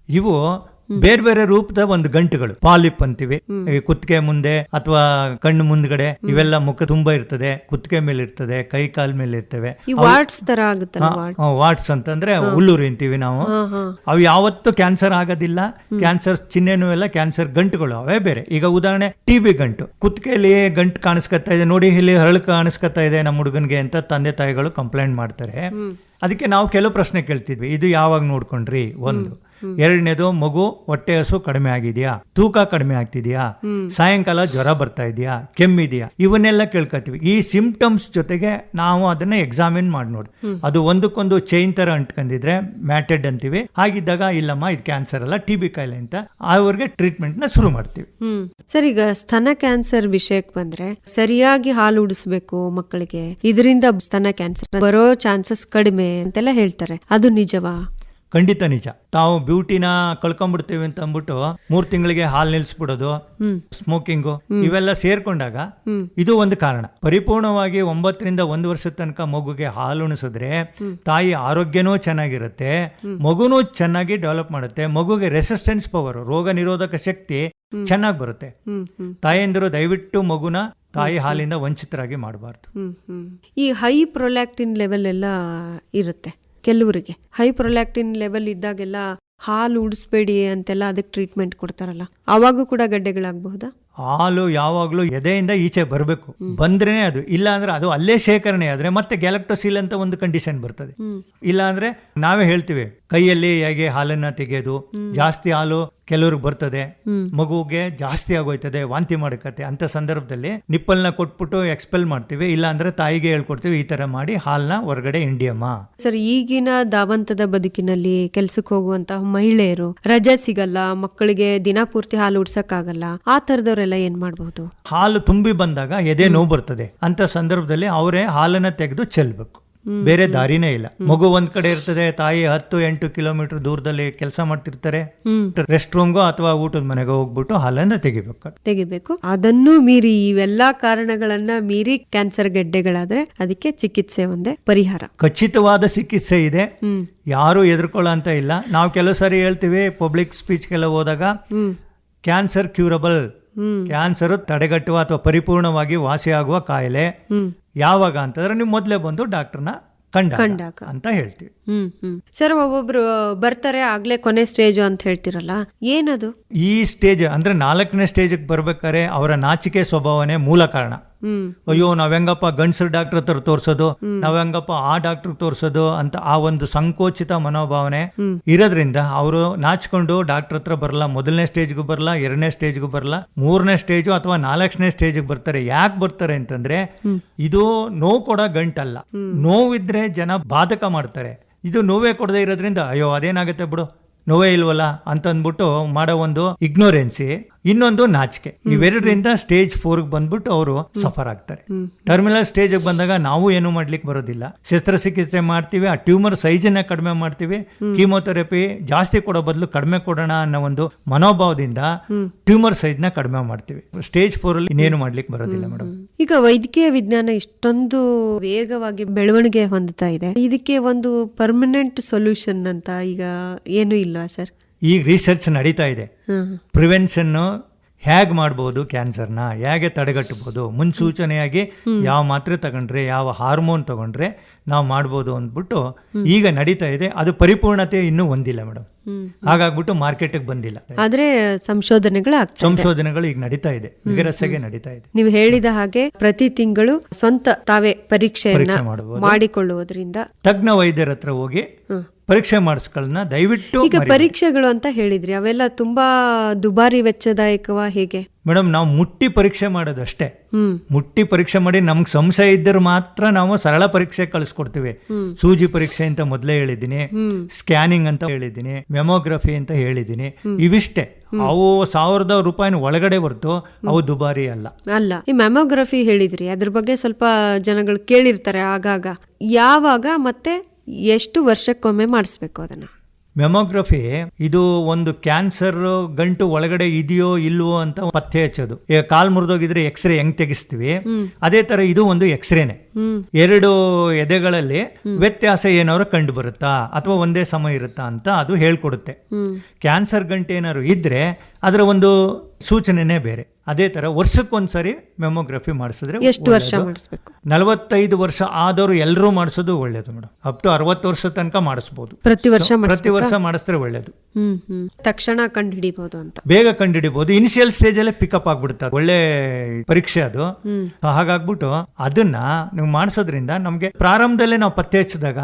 ಇವು ಬೇರೆ ಬೇರೆ ರೂಪದ ಒಂದು ಗಂಟುಗಳು. ಪಾಲಿಪ್ ಅಂತೀವಿ. ಕುತ್ತಿಗೆ ಮುಂದೆ ಅಥವಾ ಕಣ್ಣು ಮುಂದ್ಗಡೆ ಇವೆಲ್ಲ ಮುಖ ತುಂಬಾ ಇರ್ತದೆ. ಕುತ್ತಿಗೆ ಮೇಲೆ ಇರ್ತದೆ ಕೈ ಕಾಲ್ ಮೇಲೆ ಇರ್ತವೆ. ವಾಟ್ಸ್ ಅಂತಂದ್ರೆ ಹುಲ್ಲೂರು ಅಂತೀವಿ ನಾವು. ಅವು ಯಾವತ್ತೂ ಕ್ಯಾನ್ಸರ್ ಆಗೋದಿಲ್ಲ. ಕ್ಯಾನ್ಸರ್ ಚಿಹ್ನೆನೂ ಎಲ್ಲ ಕ್ಯಾನ್ಸರ್ ಗಂಟುಗಳು ಅವೇ ಬೇರೆ. ಈಗ ಉದಾಹರಣೆ ಟಿಬಿ ಗಂಟು. ಕುತ್ತಿಗೆಯಲ್ಲಿ ಗಂಟು ಕಾಣಿಸ್ಕತ್ತಾ ಇದೆ. ನೋಡಿ ಇಲ್ಲಿ ಹರಳು ಕಾಣಿಸ್ಕತ್ತಾ ಇದೆ ನಮ್ಮ ಹುಡುಗನ್ಗೆ ಅಂತ ತಂದೆ ತಾಯಿಗಳು ಕಂಪ್ಲೇಂಟ್ ಮಾಡ್ತಾರೆ. ಅದಕ್ಕೆ ನಾವು ಕೆಲವು ಪ್ರಶ್ನೆ ಕೇಳ್ತಿದ್ವಿ. ಇದು ಯಾವಾಗ ನೋಡ್ಕೊಂಡ್ರಿ? ಒಂದು. ಎರಡನೇದು ಮಗು ಹೊಟ್ಟೆ ಹಸು ಕಡಿಮೆ ಆಗಿದೆಯಾ? ತೂಕ ಕಡಿಮೆ ಆಗ್ತಿದ್ಯಾ? ಸಾಯಂಕಾಲ ಜ್ವರ ಬರ್ತಾ ಇದೆಯಾ? ಕೆಮ್ಮಿದೆಯಾ? ಇವನ್ನೆಲ್ಲ ಕೇಳ್ಕೊತೀವಿ ಈ ಸಿಂಪ್ಟಮ್ಸ್ ಜೊತೆಗೆ ನಾವು ಅದನ್ನ ಎಕ್ಸಾಮಿನ್ ಮಾಡಿ ನೋಡಿ. ಅದು ಒಂದಕ್ಕೊಂದು ಚೈನ್ ತರ ಅಂಟ್ಕೊಂಡಿದ್ರೆ ಮ್ಯಾಟೆಡ್ ಅಂತೀವಿ. ಹಾಗಿದ್ದಾಗ ಇಲ್ಲಮ್ಮ ಇದು ಕ್ಯಾನ್ಸರ್ ಅಲ್ಲ ಟಿ ಬಿ ಕಾಯಿಲೆ ಅಂತ ಅವ್ರಿಗೆ ಟ್ರೀಟ್ಮೆಂಟ್ನ ಶುರು ಮಾಡ್ತೀವಿ. ಸರ್ ಈಗ ಸ್ತನ ಕ್ಯಾನ್ಸರ್ ವಿಷಯಕ್ಕೆ ಬಂದ್ರೆ ಸರಿಯಾಗಿ ಹಾಲು ಉಡಿಸ್ಬೇಕು ಮಕ್ಕಳಿಗೆ. ಇದರಿಂದ ಸ್ತನ ಕ್ಯಾನ್ಸರ್ ಬರೋ ಚಾನ್ಸಸ್ ಕಡಿಮೆ ಅಂತೆಲ್ಲ ಹೇಳ್ತಾರೆ. ಅದು ನಿಜವಾ? ಖಂಡಿತ ನಿಜ. ತಾವು ಬ್ಯೂಟಿನ ಕಳ್ಕೊಂಡ್ಬಿಡ್ತೀವಿ ಅಂತ ಅಂದ್ಬಿಟ್ಟು ಮೂರ್ ತಿಂಗಳಿಗೆ ಹಾಲ್ ನಿಲ್ಸ್ಬಿಡೋದು ಸ್ಮೋಕಿಂಗು ಇವೆಲ್ಲ ಸೇರ್ಕೊಂಡಾಗ ಇದು ಒಂದು ಕಾರಣ. ಪರಿಪೂರ್ಣವಾಗಿ ಒಂಬತ್ತರಿಂದ ಒಂದು ವರ್ಷದ ತನಕ ಮಗುಗೆ ಹಾಲು ಉಣಿಸಿದ್ರೆ ತಾಯಿ ಆರೋಗ್ಯನೂ ಚೆನ್ನಾಗಿರುತ್ತೆ ಮಗುನೂ ಚೆನ್ನಾಗಿ ಡೆವಲಪ್ ಮಾಡುತ್ತೆ ಮಗುಗೆ ರೆಸಿಸ್ಟೆನ್ಸ್ ಪವರ್ ರೋಗ ನಿರೋಧಕ ಶಕ್ತಿ ಚೆನ್ನಾಗಿ ಬರುತ್ತೆ. ತಾಯಂದಿರು ದಯವಿಟ್ಟು ಮಗುನ ತಾಯಿ ಹಾಲಿಂದ ವಂಚಿತರಾಗಿ ಮಾಡಬಾರ್ದು. ಈ ಹೈ ಪ್ರೊಲ್ಯಾಕ್ಟಿನ್ ಲೆವೆಲ್ ಎಲ್ಲ ಇರುತ್ತೆ. ಕೆಲವರಿಗೆ. ಹೈ ಪ್ರೊಲ್ಯಾಕ್ಟಿನ್ ಲೆವೆಲ್ ಇದ್ದಾಗೆಲ್ಲ ಹಾಲು ಉಡಿಸ್ಬೇಡಿ ಅಂತೆಲ್ಲ ಅದಕ್ಕೆ ಟ್ರೀಟ್ಮೆಂಟ್ ಕೊಡ್ತಾರಲ್ಲ. ಅವಾಗೂ ಕೂಡ ಗಡ್ಡೆಗಳಾಗಬಹುದಾ? ಹಾಲು ಯಾವಾಗಲೂ ಎದೆಯಿಂದ ಈಚೆ ಬರಬೇಕು. ಬಂದ್ರೇನೆ ಅದು. ಇಲ್ಲ ಅಂದ್ರೆ ಅದು ಅಲ್ಲೇ ಶೇಖರಣೆ ಆದ್ರೆ ಮತ್ತೆ ಗ್ಯಾಲಕ್ಟೋಸಿಲ್ ಅಂತ ಒಂದು ಕಂಡೀಷನ್ ಬರ್ತದೆ. ಇಲ್ಲ ಅಂದ್ರೆ ನಾವೇ ಹೇಳ್ತೀವಿ ಕೈಯಲ್ಲಿ ಹೇಗೆ ಹಾಲನ್ನ ತೆಗೆಯೋದು ಜಾಸ್ತಿ ಹಾಲು ಕೆಲವ್ರಿಗೆ ಬರ್ತದೆ ಮಗುಗೆ ಜಾಸ್ತಿ ಆಗೋಯ್ತದೆ ವಾಂತಿ ಮಾಡಕತ್ತೆ ಅಂತ ಸಂದರ್ಭದಲ್ಲಿ ನಿಪ್ಪಲ್ನ ಕೊಟ್ಬಿಟ್ಟು ಎಕ್ಸ್ಪೆಲ್ ಮಾಡ್ತೀವಿ. ಇಲ್ಲ ಅಂದ್ರೆ ತಾಯಿಗೆ ಹೇಳ್ಕೊಡ್ತೀವಿ ಈ ತರ ಮಾಡಿ ಹಾಲ್ನ ಹೊರಗಡೆ ಇಂಡಿಯಮ್ಮ ಸರ್ ಈಗಿನ ದಾವಂತದ ಬದುಕಿನಲ್ಲಿ ಕೆಲ್ಸಕ್ಕೆ ಹೋಗುವಂತಹ ಮಹಿಳೆಯರು ರಜೆ ಸಿಗಲ್ಲ ಮಕ್ಕಳಿಗೆ ದಿನ ಪೂರ್ತಿ ಹಾಲು ಉಡ್ಸಕ್ಕಾಗಲ್ಲ ಆ ತರದವರೆಲ್ಲ ಏನ್ ಮಾಡಬಹುದು? ಹಾಲು ತುಂಬಿ ಬಂದಾಗ ಎದೆ ನೋವು ಬರ್ತದೆ. ಅಂತ ಸಂದರ್ಭದಲ್ಲಿ ಅವರೇ ಹಾಲನ್ನ ತೆಗೆದು ಚೆಲ್ಬೇಕು. ಬೇರೆ ದಾರಿನೇ ಇಲ್ಲ. ಮಗು ಒಂದ್ ಕಡೆ ಇರ್ತದೆ ತಾಯಿ ಹತ್ತು ಎಂಟು ಕಿಲೋಮೀಟರ್ ದೂರದಲ್ಲಿ ಕೆಲಸ ಮಾಡ್ತಿರ್ತಾರೆ. ರೆಸ್ಟ್ ರೂಮ್ಗೋ ಅಥವಾ ಊಟದ ಮನೆಗೆ ಹೋಗ್ಬಿಟ್ಟು ಹಾಲನ್ನ ತೆಗಿಬೇಕು. ತೆಗಿಬೇಕು. ಅದನ್ನು ಮೀರಿ ಇವೆಲ್ಲಾ ಕಾರಣಗಳನ್ನ ಮೀರಿ ಕ್ಯಾನ್ಸರ್ ಗೆಡ್ಡೆಗಳಾದ್ರೆ ಅದಕ್ಕೆ ಚಿಕಿತ್ಸೆ ಒಂದೇ ಪರಿಹಾರ. ಖಚಿತವಾದ ಚಿಕಿತ್ಸೆ ಇದೆ. ಯಾರು ಎದುರ್ಕೊಳ್ಳೋ ಅಂತ ಇಲ್ಲ. ನಾವು ಕೆಲವು ಸಾರಿ ಹೇಳ್ತೀವಿ ಪಬ್ಲಿಕ್ ಸ್ಪೀಚ್ಗೆಲ್ಲ ಹೋದಾಗ ಕ್ಯಾನ್ಸರ್ ಕ್ಯೂರಬಲ್ ಕ್ಯಾನ್ಸರ್ ತಡೆಗಟ್ಟುವ ಅಥವಾ ಪರಿಪೂರ್ಣವಾಗಿ ವಾಸಿಯಾಗುವ ಕಾಯಿಲೆ ಯಾವಾಗ ಅಂತಂದ್ರೆ ನೀವು ಮೊದಲೇ ಬಂದು ಡಾಕ್ಟರ್ನ ಕಂಡ ಕಂಡಾಗ. ಅಂತ ಹೇಳ್ತೀವಿ. ಸರ್ ಒಬ್ಬೊಬ್ರು ಬರ್ತಾರೆ ಆಗ್ಲೇ ಕೊನೆ ಸ್ಟೇಜ್ ಅಂತ ಹೇಳ್ತಿರಲ್ಲ ಏನದು? ಈ ಸ್ಟೇಜ್ ಅಂದ್ರೆ ನಾಲ್ಕನೇ ಸ್ಟೇಜ್ ಬರ್ಬೇಕಾದ್ರೆ ಅವರ ನಾಚಿಕೆ ಸ್ವಭಾವನೆ ಮೂಲ ಕಾರಣ. ಅಯ್ಯೋ ನಾವ್ ಹೆಂಗಪ್ಪ ಗಂಡಸರ್ ಡಾಕ್ಟರ್ ಹತ್ರ ತೋರ್ಸೋದು? ನಾವ್ ಹೆಂಗಪ್ಪ ಆ ಡಾಕ್ಟರ್ ತೋರ್ಸೋದು ಅಂತ ಆ ಒಂದು ಸಂಕೋಚಿತ ಮನೋಭಾವನೆ ಇರೋದ್ರಿಂದ ಅವರು ನಾಚ್ಕೊಂಡು ಡಾಕ್ಟರ್ ಹತ್ರ ಬರಲ್ಲ ಮೊದಲನೇ ಸ್ಟೇಜ್ಗೂ ಬರಲ್ಲ ಎರಡನೇ ಸ್ಟೇಜ್ಗೂ ಬರಲ್ಲ ಮೂರನೇ ಸ್ಟೇಜು ಅಥವಾ ನಾಲ್ಕನೇ ಸ್ಟೇಜ್ಗೆ ಬರ್ತಾರೆ. ಯಾಕೆ ಬರ್ತಾರೆ ಅಂತಂದ್ರೆ ಇದು ನೋವು ಕೊಡೋ ಗಂಟಲ್ಲ. ನೋವಿದ್ರೆ ಜನ ಬಾಧಕ ಮಾಡ್ತಾರೆ. ಇದು ನೋವೇ ಕೊಡದೇ ಇರೋದ್ರಿಂದ ಅಯ್ಯೋ ಅದೇನಾಗುತ್ತೆ ಬಿಡು? ನೋವೇ ಇಲ್ವಲ್ಲ ಅಂತ ಅಂದ್ಬಿಟ್ಟು ಮಾಡೋ ಒಂದು ಇಗ್ನೋರೆನ್ಸಿ ಇನ್ನೊಂದು ನಾಚಿಕೆ. ಇವೆರಡರಿಂದ ಸ್ಟೇಜ್ ಫೋರ್ಗೆ ಬಂದ್ಬಿಟ್ಟು ಅವರು ಸಫರ್ ಆಗ್ತಾರೆ ಟರ್ಮಿನಲ್ ಸ್ಟೇಜ್ ಬಂದಾಗ ನಾವು ಏನು ಮಾಡ್ಲಿಕ್ಕೆ ಬರೋದಿಲ್ಲ. ಶಸ್ತ್ರಚಿಕಿತ್ಸೆ ಮಾಡ್ತೀವಿ ಆ ಟ್ಯೂಮರ್ ಸೈಜನ್ನ ಕಡಿಮೆ ಮಾಡ್ತೀವಿ. ಕೀಮೋಥೆರಪಿ ಜಾಸ್ತಿ ಕೊಡೋ ಬದಲು ಕಡಿಮೆ ಕೊಡೋಣ ಅನ್ನೋ ಒಂದು ಮನೋಭಾವದಿಂದ ಟ್ಯೂಮರ್ ಸೈಜ್ನ ಕಡಿಮೆ ಮಾಡ್ತೀವಿ. ಸ್ಟೇಜ್ ಫೋರ್ ಅಲ್ಲಿ ಇನ್ನೇನು ಮಾಡ್ಲಿಕ್ಕೆ ಬರೋದಿಲ್ಲ ಮೇಡಮ್ ಈಗ ವೈದ್ಯಕೀಯ ವಿಜ್ಞಾನ ಇಷ್ಟೊಂದು ವೇಗವಾಗಿ ಬೆಳವಣಿಗೆ ಹೊಂದುತ್ತಾ ಇದೆ. ಇದಕ್ಕೆ ಒಂದು ಪರ್ಮನೆಂಟ್ ಸೊಲ್ಯೂಷನ್ ಅಂತ ಈಗ ಏನು ಇಲ್ಲ ಸರ್ ಈಗ ರಿಸರ್ಚ್ ನಡೀತಾ ಇದೆ. ಪ್ರಿವೆನ್ಷನ್ನು ಹೇಗೆ ಮಾಡ್ಬೋದು ಕ್ಯಾನ್ಸರ್ನ ಹೇಗೆ ತಡೆಗಟ್ಟಬಹುದು? ಮುನ್ಸೂಚನೆಯಾಗಿ ಯಾವ ಮಾತ್ರೆ ತಗೊಂಡ್ರೆ ಯಾವ ಹಾರ್ಮೋನ್ ತಗೊಂಡ್ರೆ ನಾವು ಮಾಡ್ಬೋದು ಅಂದ್ಬಿಟ್ಟು ಈಗ ನಡೀತಾ ಇದೆ. ಅದು ಪರಿಪೂರ್ಣತೆ ಇನ್ನೂ ಹೊಂದಿಲ್ಲ ಮೇಡಮ್ ಹಾಗಾಗ್ಬಿಟ್ಟು ಮಾರ್ಕೆಟಿಗೆ ಬಂದಿಲ್ಲ. ಆದ್ರೆ ಸಂಶೋಧನೆಗಳು ಸಂಶೋಧನೆಗಳು ಈಗ ನಡೀತಾ ಇದೆ. ವಿಗರಸೆಗೆ ನಡೀತಾ ಇದೆ. ನೀವು ಹೇಳಿದ ಹಾಗೆ ಪ್ರತಿ ತಿಂಗಳು ಸ್ವಂತ ತಾವೇ ಪರೀಕ್ಷೆ. ಮಾಡಿಕೊಳ್ಳುವುದರಿಂದ ತಜ್ಞ ವೈದ್ಯರ ಹತ್ರ ಹೋಗಿ ಪರೀಕ್ಷೆ ಮಾಡಿಸ್ಕೊಳ್ಳೋಣ ದಯವಿಟ್ಟು ಈಗ ಪರೀಕ್ಷೆಗಳು ಅಂತ ಹೇಳಿದ್ರಿ ಅವೆಲ್ಲ ತುಂಬಾ ದುಬಾರಿ ವೆಚ್ಚದಾಯಕವಾ ಹೇಗೆ? ಮೇಡಮ್ ನಾವು ಮುಟ್ಟಿ ಪರೀಕ್ಷೆ ಮಾಡೋದಷ್ಟೇ. ಮುಟ್ಟಿ ಪರೀಕ್ಷೆ ಮಾಡಿ ನಮ್ಗೆ ಸಂಶಯ ಇದ್ದರೆ ಮಾತ್ರ ನಾವು ಸರಳ ಪರೀಕ್ಷೆ ಕಳಿಸ್ಕೊಡ್ತೀವಿ. ಸೂಜಿ ಪರೀಕ್ಷೆ ಅಂತ ಮೊದಲೇ ಹೇಳಿದ್ದೀನಿ. ಸ್ಕ್ಯಾನಿಂಗ್ ಅಂತ ಹೇಳಿದ್ದೀನಿ. ಮೆಮೋಗ್ರಫಿ ಅಂತ ಹೇಳಿದ್ದೀನಿ. ಇವಿಷ್ಟೇ. ಅವು ಸಾವಿರದ ರೂಪಾಯಿನ ಒಳಗಡೆ ಹೊರ್ತು ಅವು ದುಬಾರಿ ಅಲ್ಲ. ಅಲ್ಲ. ಈ ಮೆಮೋಗ್ರಫಿ ಹೇಳಿದ್ರಿ ಅದ್ರ ಬಗ್ಗೆ ಸ್ವಲ್ಪ ಜನಗಳು ಕೇಳಿರ್ತಾರೆ ಆಗಾಗ. ಯಾವಾಗ ಮತ್ತೆ ಎಷ್ಟು ವರ್ಷಕ್ಕೊಮ್ಮೆ ಮಾಡಿಸ್ಬೇಕು ಅದನ್ನ? ಮೆಮೋಗ್ರಫಿ ಇದು ಒಂದು ಕ್ಯಾನ್ಸರ್ ಗಂಟು ಒಳಗಡೆ ಇದೆಯೋ ಇಲ್ವೋ ಅಂತ ಪತ್ತೆ ಹಚ್ಚೋದು. ಈಗ ಕಾಲ್ ಮುರಿದೋಗಿದ್ರೆ ಎಕ್ಸ್ರೇ ಹೆಂಗ್ ತೆಗಿಸ್ತೀವಿ? ಅದೇ ತರ ಇದು ಒಂದು ಎಕ್ಸ್ರೇನೆ ಎರಡು ಎದೆಗಳಲ್ಲಿ ವ್ಯತ್ಯಾಸ ಏನಾದ್ರು ಕಂಡು ಬರುತ್ತಾ ಅಥವಾ ಒಂದೇ ಸಮಯ ಇರುತ್ತಾ ಅಂತ ಅದು ಹೇಳ್ಕೊಡುತ್ತೆ. ಕ್ಯಾನ್ಸರ್ ಗಂಟು ಏನಾದ್ರು ಇದ್ರೆ ಅದರ ಒಂದು ಸೂಚನೆನೇ ಬೇರೆ. ಅದೇ ತರ ವರ್ಷಕ್ಕೊಂದ್ಸರಿ ಮೆಮೊಗ್ರಫಿ ಮಾಡಿಸಿದ್ರೆ ಎಷ್ಟು ವರ್ಷ ಮಾಡಿಸ್ಬೇಕು? ನಲವತ್ತೈದು ವರ್ಷ ಆದವರು ಎಲ್ಲರೂ ಮಾಡಿಸೋದು ಒಳ್ಳೇದು ಮೇಡಮ್. ಅಪ್ ಟು ಅರವತ್ತು ವರ್ಷ ತನಕ ಮಾಡಿಸ್ಬೋದು. ಪ್ರತಿ ವರ್ಷ ಪ್ರತಿ ವರ್ಷ ಮಾಡಿಸಿದ್ರೆ ಒಳ್ಳೇದು. ತಕ್ಷಣ ಕಂಡುಹಿಡಿಬಹುದು ಅಂತ. ಬೇಗ ಕಂಡುಹಿಡಿಬಹುದು ಇನಿಷಿಯಲ್ ಸ್ಟೇಜ್ ಅಲ್ಲೇ ಪಿಕಪ್ ಆಗ್ಬಿಡುತ್ತೆ ಒಳ್ಳೆ ಪರೀಕ್ಷೆ ಅದು. ಹಾಗಾಗ್ಬಿಟ್ಟು ಅದನ್ನ ನೀವು ಮಾಡಿಸೋದ್ರಿಂದ ನಮ್ಗೆ ಪ್ರಾರಂಭದಲ್ಲೇ ನಾವು ಪತ್ತೆ ಹಚ್ಚಿದಾಗ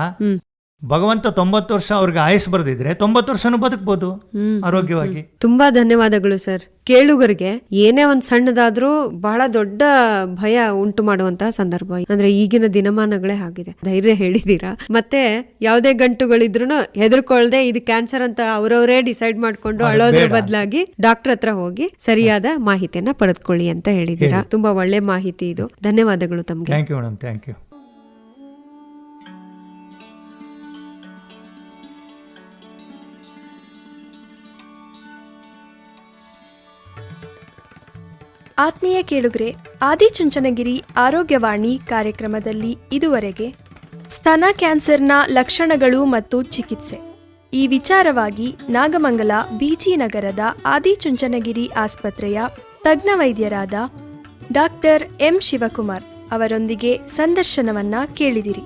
ಭಗವಂತ ತೊಂಬತ್ತು ವರ್ಷ ಅವ್ರಿಗೆ ಆಯಸ್ ಬರ್ದಿದ್ರೆ ತೊಂಬತ್ತು ವರ್ಷನೂ ಬದುಕ್ಬೋದು ಆರೋಗ್ಯವಾಗಿ. ತುಂಬಾ ಧನ್ಯವಾದಗಳು ಸರ್. ಕೇಳುಗರಿಗೆ ಏನೇ ಒಂದ್ ಸಣ್ಣದಾದ್ರೂ ಬಹಳ ದೊಡ್ಡ ಭಯ ಉಂಟು ಮಾಡುವಂತಹ ಸಂದರ್ಭ. ಅಂದ್ರೆ ಈಗಿನ ದಿನಮಾನಗಳೇ ಆಗಿದೆ. ಧೈರ್ಯ ಹೇಳಿದೀರಾ? ಮತ್ತೆ ಯಾವುದೇ ಗಂಟುಗಳಿದ್ರು ಹೆದರ್ಕೊಳ್ದೆ ಇದು ಕ್ಯಾನ್ಸರ್ ಅಂತ ಅವರವರೇ ಡಿಸೈಡ್ ಮಾಡ್ಕೊಂಡು ಅಳೋದ್ರ ಬದಲಾಗಿ ಡಾಕ್ಟರ್ ಹತ್ರ ಹೋಗಿ ಸರಿಯಾದ ಮಾಹಿತಿಯನ್ನ ಪಡೆದುಕೊಳ್ಳಿ ಅಂತ ಹೇಳಿದೀರಾ. ತುಂಬಾ ಒಳ್ಳೆ ಮಾಹಿತಿ ಇದು. ಧನ್ಯವಾದಗಳು ತಮ್ಗೆ. Thank you madam thank you ಆತ್ಮೀಯ ಕೇಳುಗರೆ, ಆದಿಚುಂಚನಗಿರಿ ಆರೋಗ್ಯವಾಣಿ ಕಾರ್ಯಕ್ರಮದಲ್ಲಿ ಇದುವರೆಗೆ ಸ್ತನ ಕ್ಯಾನ್ಸರ್ನ ಲಕ್ಷಣಗಳು ಮತ್ತು ಚಿಕಿತ್ಸೆ. ಈ ವಿಚಾರವಾಗಿ ನಾಗಮಂಗಲ ಬಿಜಿ ನಗರದ ಆದಿಚುಂಚನಗಿರಿ ಆಸ್ಪತ್ರೆಯ ತಜ್ಞ ವೈದ್ಯರಾದ ಡಾಕ್ಟರ್ ಎಂ ಶಿವಕುಮಾರ್ ಅವರೊಂದಿಗೆ ಸಂದರ್ಶನವನ್ನ ಕೇಳಿದಿರಿ.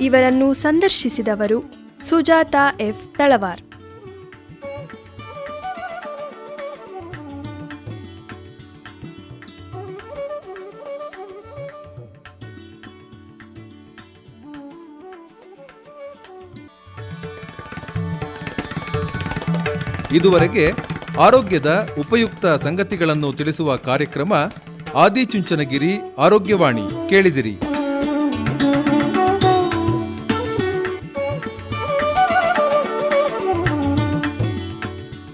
ಇವರನ್ನು ಸಂದರ್ಶಿಸಿದವರು ಸುಜಾತಾ ಎಫ್ ತಳವಾರ್. ಇದುವರೆಗೆ ಆರೋಗ್ಯದ ಉಪಯುಕ್ತ ಸಂಗತಿಗಳನ್ನು ತಿಳಿಸುವ ಕಾರ್ಯಕ್ರಮ ಆದಿಚುಂಚನಗಿರಿ ಆರೋಗ್ಯವಾಣಿ ಕೇಳಿದಿರಿ.